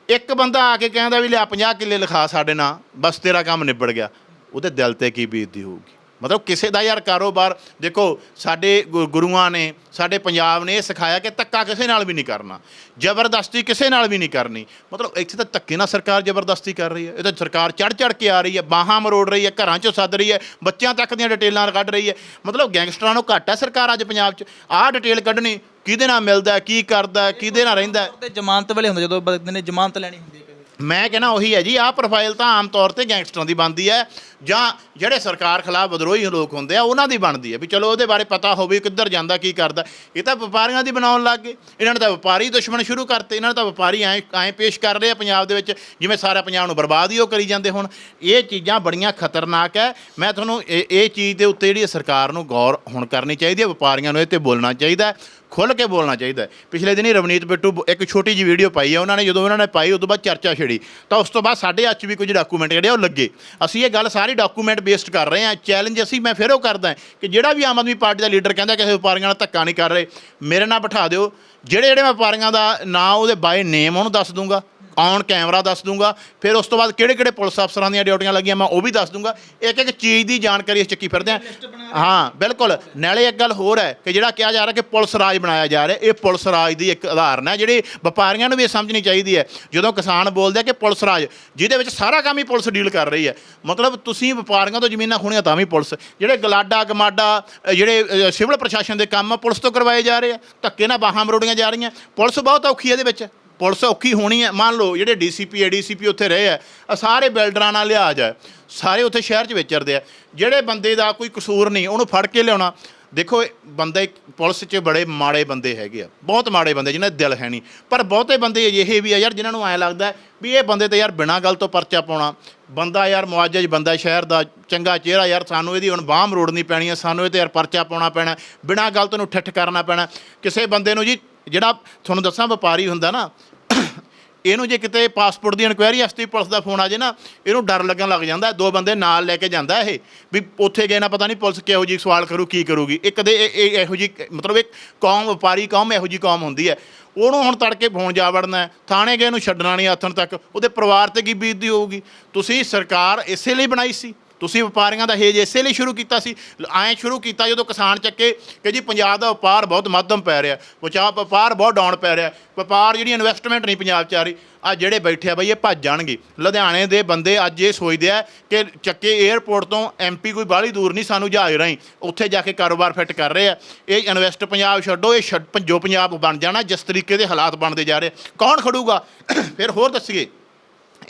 ਇੱਕ ਬੰਦਾ ਆ ਕੇ ਕਹਿੰਦਾ ਵੀ ਲਿਆ 50 ਕਿੱਲੇ ਲਿਖਾ ਸਾਡੇ ਨਾਲ ਬਸ ਤੇਰਾ ਕੰਮ ਨਿਬੜ ਗਿਆ। ਉਹਦੇ ਦਿਲ ਤੇ ਕੀ ਬੀਤਦੀ ਹੋਊਗੀ? ਮਤਲਬ ਕਿਸੇ ਦਾ ਯਾਰ ਕਾਰੋਬਾਰ, ਦੇਖੋ ਸਾਡੇ ਗੁ- ਗੁਰੂਆਂ ਨੇ, ਸਾਡੇ ਪੰਜਾਬ ਨੇ ਇਹ ਸਿਖਾਇਆ ਕਿ ਧੱਕਾ ਕਿਸੇ ਨਾਲ ਵੀ ਨਹੀਂ ਕਰਨਾ, ਜ਼ਬਰਦਸਤੀ ਕਿਸੇ ਨਾਲ ਵੀ ਨਹੀਂ ਕਰਨੀ। ਮਤਲਬ ਇੱਥੇ ਤਾਂ ਧੱਕੇ ਨਾਲ ਸਰਕਾਰ ਜ਼ਬਰਦਸਤੀ ਕਰ ਰਹੀ ਹੈ, ਇਹ ਤਾਂ ਸਰਕਾਰ ਚੜ ਚੜ ਕੇ ਆ ਰਹੀ ਹੈ, ਬਾਹਾਂ ਮਰੋੜ ਰਹੀ ਹੈ, ਘਰਾਂ 'ਚੋਂ ਸੱਦ ਰਹੀ ਹੈ, ਬੱਚਿਆਂ ਤੱਕ ਦੀਆਂ ਡਿਟੇਲਾਂ ਕੱਢ ਰਹੀ ਹੈ। ਮਤਲਬ ਗੈਂਗਸਟਰਾਂ ਨੂੰ ਘੱਟ ਹੈ ਸਰਕਾਰ ਅੱਜ ਪੰਜਾਬ 'ਚ, ਆਹ ਡਿਟੇਲ ਕੱਢਣੀ, ਕਿਹਦੇ ਨਾਲ ਮਿਲਦਾ, ਕੀ ਕਰਦਾ, ਕਿਹਦੇ ਨਾਲ ਰਹਿੰਦਾ? ਤੇ ਜ਼ਮਾਨਤ ਵੇਲੇ ਹੁੰਦਾ, ਜਦੋਂ ਬੰਦੇ ਨੇ ਜ਼ਮਾਨਤ ਲੈਣੀ ਹੁੰਦੀ ਹੈ ਮੈਂ ਕਹਿੰਦਾ ਉਹੀ ਹੈ ਜੀ, ਆਹ ਪ੍ਰੋਫਾਈਲ ਤਾਂ ਆਮ ਤੌਰ ਤੇ ਗੈਂਗਸਟਰਾਂ ਦੀ ਬਣਦੀ ਹੈ, ਜਾਂ ਜਿਹੜੇ ਸਰਕਾਰ ਖਿਲਾਫ ਵਿਦਰੋਹੀ ਲੋਕ ਹੁੰਦੇ ਆ, ਉਹਨਾਂ ਦੀ ਬਣਦੀ ਹੈ, ਵੀ ਚਲੋ ਉਹਦੇ ਬਾਰੇ ਪਤਾ ਹੋਵੇ ਕਿੱਧਰ ਜਾਂਦਾ, ਕੀ ਕਰਦਾ। ਇਹ ਤਾਂ ਵਪਾਰੀਆਂ ਦੀ ਬਣਾਉਣ ਲੱਗ ਗਏ। ਇਹਨਾਂ ਨੇ ਤਾਂ ਵਪਾਰੀ ਦੁਸ਼ਮਣ ਸ਼ੁਰੂ ਕਰਤੇ, ਇਹਨਾਂ ਨੇ ਤਾਂ ਵਪਾਰੀ ਐ ਐ ਪੇਸ਼ ਕਰ ਰਹੇ ਆ ਪੰਜਾਬ ਦੇ ਵਿੱਚ, ਜਿਵੇਂ ਸਾਰਾ ਪੰਜਾਬ ਨੂੰ ਬਰਬਾਦ ਹੀ ਉਹ ਕਰੀ ਜਾਂਦੇ ਹੁਣ। ਇਹ ਚੀਜ਼ਾਂ ਬੜੀਆਂ ਖਤਰਨਾਕ ਹੈ। ਮੈਂ ਤੁਹਾਨੂੰ ਇਹ ਇਹ ਚੀਜ਼ ਦੇ ਉੱਤੇ ਜਿਹੜੀ ਸਰਕਾਰ ਨੂੰ ਗੌਰ ਹੁਣ ਕਰਨੀ ਚਾਹੀਦੀ ਹੈ, ਵਪਾਰੀਆਂ ਨੂੰ ਇਹ ਤੇ ਬੋਲਣਾ ਚਾਹੀਦਾ ਹੈ, ਖੁੱਲ੍ਹ ਕੇ ਬੋਲਣਾ ਚਾਹੀਦਾ ਪਿਛਲੇ ਦਿਨੀ ਰਵਨੀਤ ਬਿੱਟੂ ਬ- ਇੱਕ ਛੋਟੀ ਜਿਹੀ ਵੀਡੀਓ ਪਾਈ ਹੈ, ਉਹਨਾਂ ਨੇ ਜਦੋਂ ਉਹਨਾਂ ਨੇ ਪਾਈ ਉਸ ਤੋਂ ਬਾਅਦ ਚਰਚਾ ਛਿੜੀ ਤਾਂ ਉਸ ਤੋਂ ਬਾਅਦ ਸਾਡੇ ਹੱਥ 'ਚ ਵੀ ਕੁਝ ਡਾਕੂਮੈਂਟ ਜਿਹੜੇ ਆ ਉਹ ਲੱਗੇ। ਅਸੀਂ ਇਹ ਗੱਲ ਸਾਰੀ ਡਾਕੂਮੈਂਟ ਬੇਸਡ ਕਰ ਰਹੇ ਹਾਂ ਚੈਲੰਜ ਅਸੀਂ, ਮੈਂ ਫਿਰ ਉਹ ਕਰਦਾ ਕਿ ਜਿਹੜਾ ਵੀ ਆਮ ਆਦਮੀ ਪਾਰਟੀ ਦਾ ਲੀਡਰ ਕਹਿੰਦਾ ਕਿਸੇ ਵਪਾਰੀਆਂ ਨਾਲ ਧੱਕਾ ਨਹੀਂ ਕਰ ਰਹੇ, ਮੇਰੇ ਨਾਲ ਬਿਠਾ ਦਿਓ। ਜਿਹੜੇ ਜਿਹੜੇ ਵਪਾਰੀਆਂ ਦਾ ਨਾਂ ਉਹਦੇ ਬਾਏ ਨੇਮ ਉਹਨੂੰ ਦੱਸ ਦੂੰਗਾ ਔਨ ਕੈਮਰਾ ਦੱਸ ਦੂੰਗਾ ਫਿਰ ਉਸ ਤੋਂ ਬਾਅਦ ਕਿਹੜੇ ਕਿਹੜੇ ਪੁਲਿਸ ਅਫਸਰਾਂ ਦੀਆਂ ਡਿਊਟੀਆਂ ਲੱਗੀਆਂ ਮੈਂ ਉਹ ਵੀ ਦੱਸ ਦੂੰਗਾ। ਇੱਕ ਇੱਕ ਚੀਜ਼ ਦੀ ਜਾਣਕਾਰੀ ਅਸੀਂ ਚੱਕੀ ਫਿਰਦੇ ਹਾਂ ਹਾਂ ਬਿਲਕੁਲ। ਨਾਲੇ ਇੱਕ ਗੱਲ ਹੋਰ ਹੈ ਕਿ ਜਿਹੜਾ ਕਿਹਾ ਜਾ ਰਿਹਾ ਕਿ ਪੁਲਿਸ ਰਾਜ ਬਣਾਇਆ ਜਾ ਰਿਹਾ ਇਹ ਪੁਲਿਸ ਰਾਜ ਦੀ ਇੱਕ ਉਦਾਹਰਨ ਹੈ ਜਿਹੜੀ ਵਪਾਰੀਆਂ ਨੂੰ ਵੀ ਸਮਝਣੀ ਚਾਹੀਦੀ ਹੈ। ਜਦੋਂ ਕਿਸਾਨ ਬੋਲਦੇ ਆ ਕਿ ਪੁਲਿਸ ਰਾਜ ਜਿਹਦੇ ਵਿੱਚ ਸਾਰਾ ਕੰਮ ਹੀ ਪੁਲਿਸ ਡੀਲ ਕਰ ਰਹੀ ਹੈ। ਮਤਲਬ ਤੁਸੀਂ ਵਪਾਰੀਆਂ ਤੋਂ ਜ਼ਮੀਨਾਂ ਖੋਣੀਆਂ ਤਾਂ ਵੀ ਪੁਲਿਸ। ਜਿਹੜੇ ਗਲਾਡਾ ਗਮਾਡਾ ਜਿਹੜੇ ਸਿਵਲ ਪ੍ਰਸ਼ਾਸਨ ਦੇ ਕੰਮ ਆ, ਪੁਲਿਸ ਤੋਂ ਕਰਵਾਏ ਜਾ ਰਹੇ ਆ। ਧੱਕੇ ਨਾਲ ਬਾਹਾਂ ਮਰੋੜੀਆਂ ਜਾ ਰਹੀਆਂ। ਪੁਲਿਸ ਬਹੁਤ ਔਖੀ ਹੈ ਇਹਦੇ ਵਿੱਚ। ਪੁਲਿਸ ਔਖੀ ਹੋਣੀ ਹੈ। ਮੰਨ ਲਓ ਜਿਹੜੇ ਡੀਸੀਪੀ ਏਡੀਸੀਪੀ ਉੱਥੇ ਰਹੇ ਆ ਆਹ ਸਾਰੇ ਬਿਲਡਰਾਂ ਨਾਲ ਲਿਹਾਜ਼ ਹੈ। ਸਾਰੇ ਉੱਥੇ ਸ਼ਹਿਰ 'ਚ ਵਿਚਰਦੇ ਆ। ਜਿਹੜੇ ਬੰਦੇ ਦਾ ਕੋਈ ਕਸੂਰ ਨਹੀਂ, ਉਹਨੂੰ ਫੜ ਕੇ ਲਿਆਉਣਾ। ਦੇਖੋ ਬੰਦੇ ਪੁਲਿਸ 'ਚ ਬੜੇ ਮਾੜੇ ਬੰਦੇ ਹੈਗੇ ਆ। ਬਹੁਤ ਮਾੜੇ ਬੰਦੇ, ਜਿਨ੍ਹਾਂ ਦੇ ਦਿਲ ਹੈ ਨਹੀਂ। ਪਰ ਬਹੁਤੇ ਬੰਦੇ ਅਜਿਹੇ ਵੀ ਆ ਯਾਰ, ਜਿਨ੍ਹਾਂ ਨੂੰ ਐਂ ਲੱਗਦਾ ਵੀ ਇਹ ਬੰਦੇ ਤੇ ਯਾਰ ਬਿਨਾਂ ਗੱਲ ਤੋਂ ਪਰਚਾ ਪਾਉਣਾ। ਬੰਦਾ ਯਾਰ ਮੁਆਜਜ ਬੰਦਾ, ਸ਼ਹਿਰ ਦਾ ਚੰਗਾ ਚਿਹਰਾ ਯਾਰ, ਸਾਨੂੰ ਇਹਦੀ ਹੁਣ ਬਾਹ ਮਰੋੜਨੀ ਪੈਣੀ ਹੈ, ਸਾਨੂੰ ਇਹ ਤੇ ਯਾਰ ਪਰਚਾ ਪਾਉਣਾ ਪੈਣਾ ਬਿਨਾਂ ਗੱਲ ਤੋਂ ਨੂੰ ਠੱਠ ਕਰਨਾ ਪੈਣਾ ਕਿਸੇ ਬੰਦੇ ਨੂੰ ਜੀ ਜਿਹੜਾ ਤੁਹਾਨੂੰ ਦੱਸਾਂ ਵਪਾਰੀ ਹੁੰਦਾ ਨਾ, ਇਹਨੂੰ ਜੇ ਕਿਤੇ ਪਾਸਪੋਰਟ ਦੀ ਇਨਕੁਆਇਰੀ ਵਾਸਤੇ ਪੁਲਿਸ ਦਾ ਫੋਨ ਆ ਜੇ ਨਾ, ਇਹਨੂੰ ਡਰ ਲੱਗਣ ਲੱਗ ਜਾਂਦਾ, ਦੋ ਬੰਦੇ ਨਾਲ ਲੈ ਕੇ ਜਾਂਦਾ ਇਹ, ਵੀ ਉੱਥੇ ਗਏ ਨਾ ਪਤਾ ਨਹੀਂ ਪੁਲਿਸ ਕਿਹੋ ਜੀ ਸਵਾਲ ਕਰੂ, ਕੀ ਕਰੂਗੀ। ਇੱਕ ਦੇ ਇਹ- ਇਹੋ ਜੀ ਮਤਲਬ ਇੱਕ ਕੌਮ, ਵਪਾਰੀ ਕੌਮ ਇਹੋ ਜੀ ਕੌਮ ਹੁੰਦੀ ਹੈ। ਉਹਨੂੰ ਹੁਣ ਤੜਕੇ ਫੋਨ ਜਾ ਵੜਨਾ ਥਾਣੇ ਗਏ ਨੂੰ ਛੱਡਣਾ ਨਹੀਂ ਆਥਣ ਤੱਕ, ਉਹਦੇ ਪਰਿਵਾਰ ਤੇ ਕੀ ਬੀਤਦੀ ਹੋਊਗੀ। ਤੁਸੀਂ ਸਰਕਾਰ ਇਸੇ ਲਈ ਬਣਾਈ ਸੀ। ਤੁਸੀਂ ਵਪਾਰੀਆਂ ਦਾ ਹੇਜ ਇਸੇ ਲਈ ਸ਼ੁਰੂ ਕੀਤਾ ਸੀ। ਐਂ ਸ਼ੁਰੂ ਕੀਤਾ ਜਦੋਂ ਕਿਸਾਨ ਚੱਕੇ ਕਿ ਜੀ ਪੰਜਾਬ ਦਾ ਵਪਾਰ ਬਹੁਤ ਮੱਧਮ ਪੈ ਰਿਹਾ। ਵਚਾ ਵਪਾਰ ਬਹੁਤ ਡਾਊਨ ਪੈ ਰਿਹਾ। ਵਪਾਰ ਜਿਹੜੀ ਇਨਵੈਸਟਮੈਂਟ ਨਹੀਂ ਪੰਜਾਬ 'ਚ ਆ ਰਹੀ ਆ ਜਿਹੜੇ ਬੈਠੇ ਆ ਬਈ, ਇਹ ਭੱਜ ਜਾਣਗੇ। ਲੁਧਿਆਣੇ ਦੇ ਬੰਦੇ ਅੱਜ ਇਹ ਸੋਚਦੇ ਆ ਕਿ ਚੱਕੇ 에ਅਰਪੋਰਟ ਤੋਂ ਐਮਪੀ ਕੋਈ ਬਾਹਲੀ ਦੂਰ ਨਹੀਂ, ਸਾਨੂੰ ਜਹਾਜ਼ ਰਾਹੀਂ। ਉੱਥੇ ਜਾ ਕੇ ਕਾਰੋਬਾਰ ਫਿੱਟ ਕਰ ਰਹੇ ਆ। ਇਹ ਇਨਵੈਸਟ ਪੰਜਾਬ ਛੱਡੋ, ਇਹ ਛੱਡ ਪੰਜੋ ਪੰਜਾਬ ਬਣ ਜਾਣਾ, ਜਿਸ ਤਰੀਕੇ ਦੇ ਹਾਲਾਤ ਬਣਦੇ ਜਾ ਰਹੇ। ਕੌਣ ਖੜੂਗਾ? ਫਿਰ ਹੋਰ ਦੱਸੀਏ।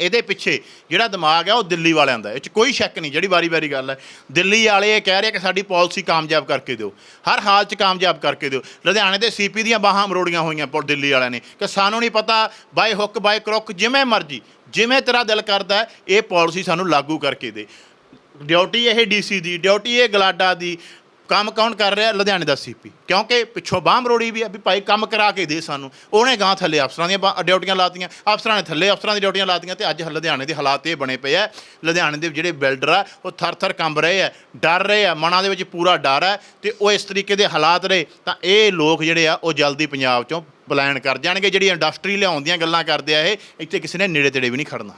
ਇਹਦੇ ਪਿੱਛੇ ਜਿਹੜਾ ਦਿਮਾਗ ਹੈ ਉਹ ਦਿੱਲੀ ਵਾਲਿਆਂ ਦਾ ਇਹ 'ਚ ਕੋਈ ਸ਼ੱਕ ਨਹੀਂ, ਜਿਹੜੀ ਵਾਰੀ-ਵਾਰੀ ਗੱਲ ਹੈ। ਦਿੱਲੀ ਵਾਲੇ ਇਹ ਕਹਿ ਰਹੇ ਕਿ ਸਾਡੀ ਪਾਲਿਸੀ ਕਾਮਯਾਬ ਕਰਕੇ ਦਿਓ। ਹਰ ਹਾਲ 'ਚ ਕਾਮਯਾਬ ਕਰਕੇ ਦਿਓ। ਲੁਧਿਆਣੇ ਦੇ ਸੀਪੀ ਦੀਆਂ ਬਾਹਾਂ ਮਰੋੜੀਆਂ ਹੋਈਆਂ ਪੁਲ ਦਿੱਲੀ ਵਾਲਿਆਂ ਨੇ। ਕਿ ਸਾਨੂੰ ਨਹੀਂ ਪਤਾ ਬਾਈ ਹੁੱਕ ਬਾਈ ਕਰੋਕ ਜਿਵੇਂ ਮਰਜ਼ੀ, ਜਿਵੇਂ ਤੇਰਾ ਦਿਲ ਕਰਦਾ, ਇਹ ਪਾਲਿਸੀ ਸਾਨੂੰ ਲਾਗੂ ਕਰਕੇ ਦੇ। ਡਿਊਟੀ ਇਹ ਡੀਸੀ ਦੀ, ਡਿਊਟੀ ਇਹ ਗਲਾਡਾ ਦੀ ਕੰਮ ਕੌਣ ਕਰ ਰਿਹਾ? ਲੁਧਿਆਣੇ ਦਾ ਸੀਪੀ ਕਿਉਂਕਿ ਪਿੱਛੋਂ ਬਾਂਹ ਮਰੋੜੀ ਵੀ ਆ ਵੀ ਭਾਈ ਕੰਮ ਕਰਾ ਕੇ ਦੇ ਸਾਨੂੰ। ਉਹਨੇ ਗਾਂ ਥੱਲੇ ਅਫਸਰਾਂ ਦੀਆਂ ਬਾਂਹ- ਡਿਊਟੀਆਂ ਲਾਤੀਆਂ। ਅਫਸਰਾਂ ਨੇ ਥੱਲੇ ਅਫਸਰਾਂ ਦੀ ਡਿਊਟੀਆਂ ਲਾਤੀਆਂ ਤੇ ਅੱਜ ਲੁਧਿਆਣੇ ਦੇ ਹਾਲਾਤ ਇਹ ਬਣੇ ਪਏ ਆ। ਲੁਧਿਆਣੇ ਦੇ ਜਿਹੜੇ ਬਿਲਡਰ ਆ, ਉਹ ਥਰ-ਥਰ ਕੰਬ ਰਹੇ ਆ, ਡਰ ਰਹੇ ਆ, ਮਨਾਂ ਦੇ ਵਿੱਚ ਪੂਰਾ ਡਰ ਹੈ ਤੇ ਉਹ ਇਸ ਤਰੀਕੇ ਦੇ ਹਾਲਾਤ ਰਹੇ ਤਾਂ ਇਹ ਲੋਕ ਜਿਹੜੇ ਆ, ਉਹ ਜਲਦੀ ਪੰਜਾਬ ਚੋਂ ਪਲਾਨ ਕਰ ਜਾਣਗੇ। ਜਿਹੜੀ ਇੰਡਸਟਰੀ ਲਿਆਉਣ ਦੀਆਂ ਗੱਲਾਂ ਕਰਦੇ ਆ ਇਹ, ਇੱਥੇ ਕਿਸੇ ਨੇ ਨੇੜੇ ਤੇੜੇ ਵੀ ਨਹੀਂ ਖੜਨਾ।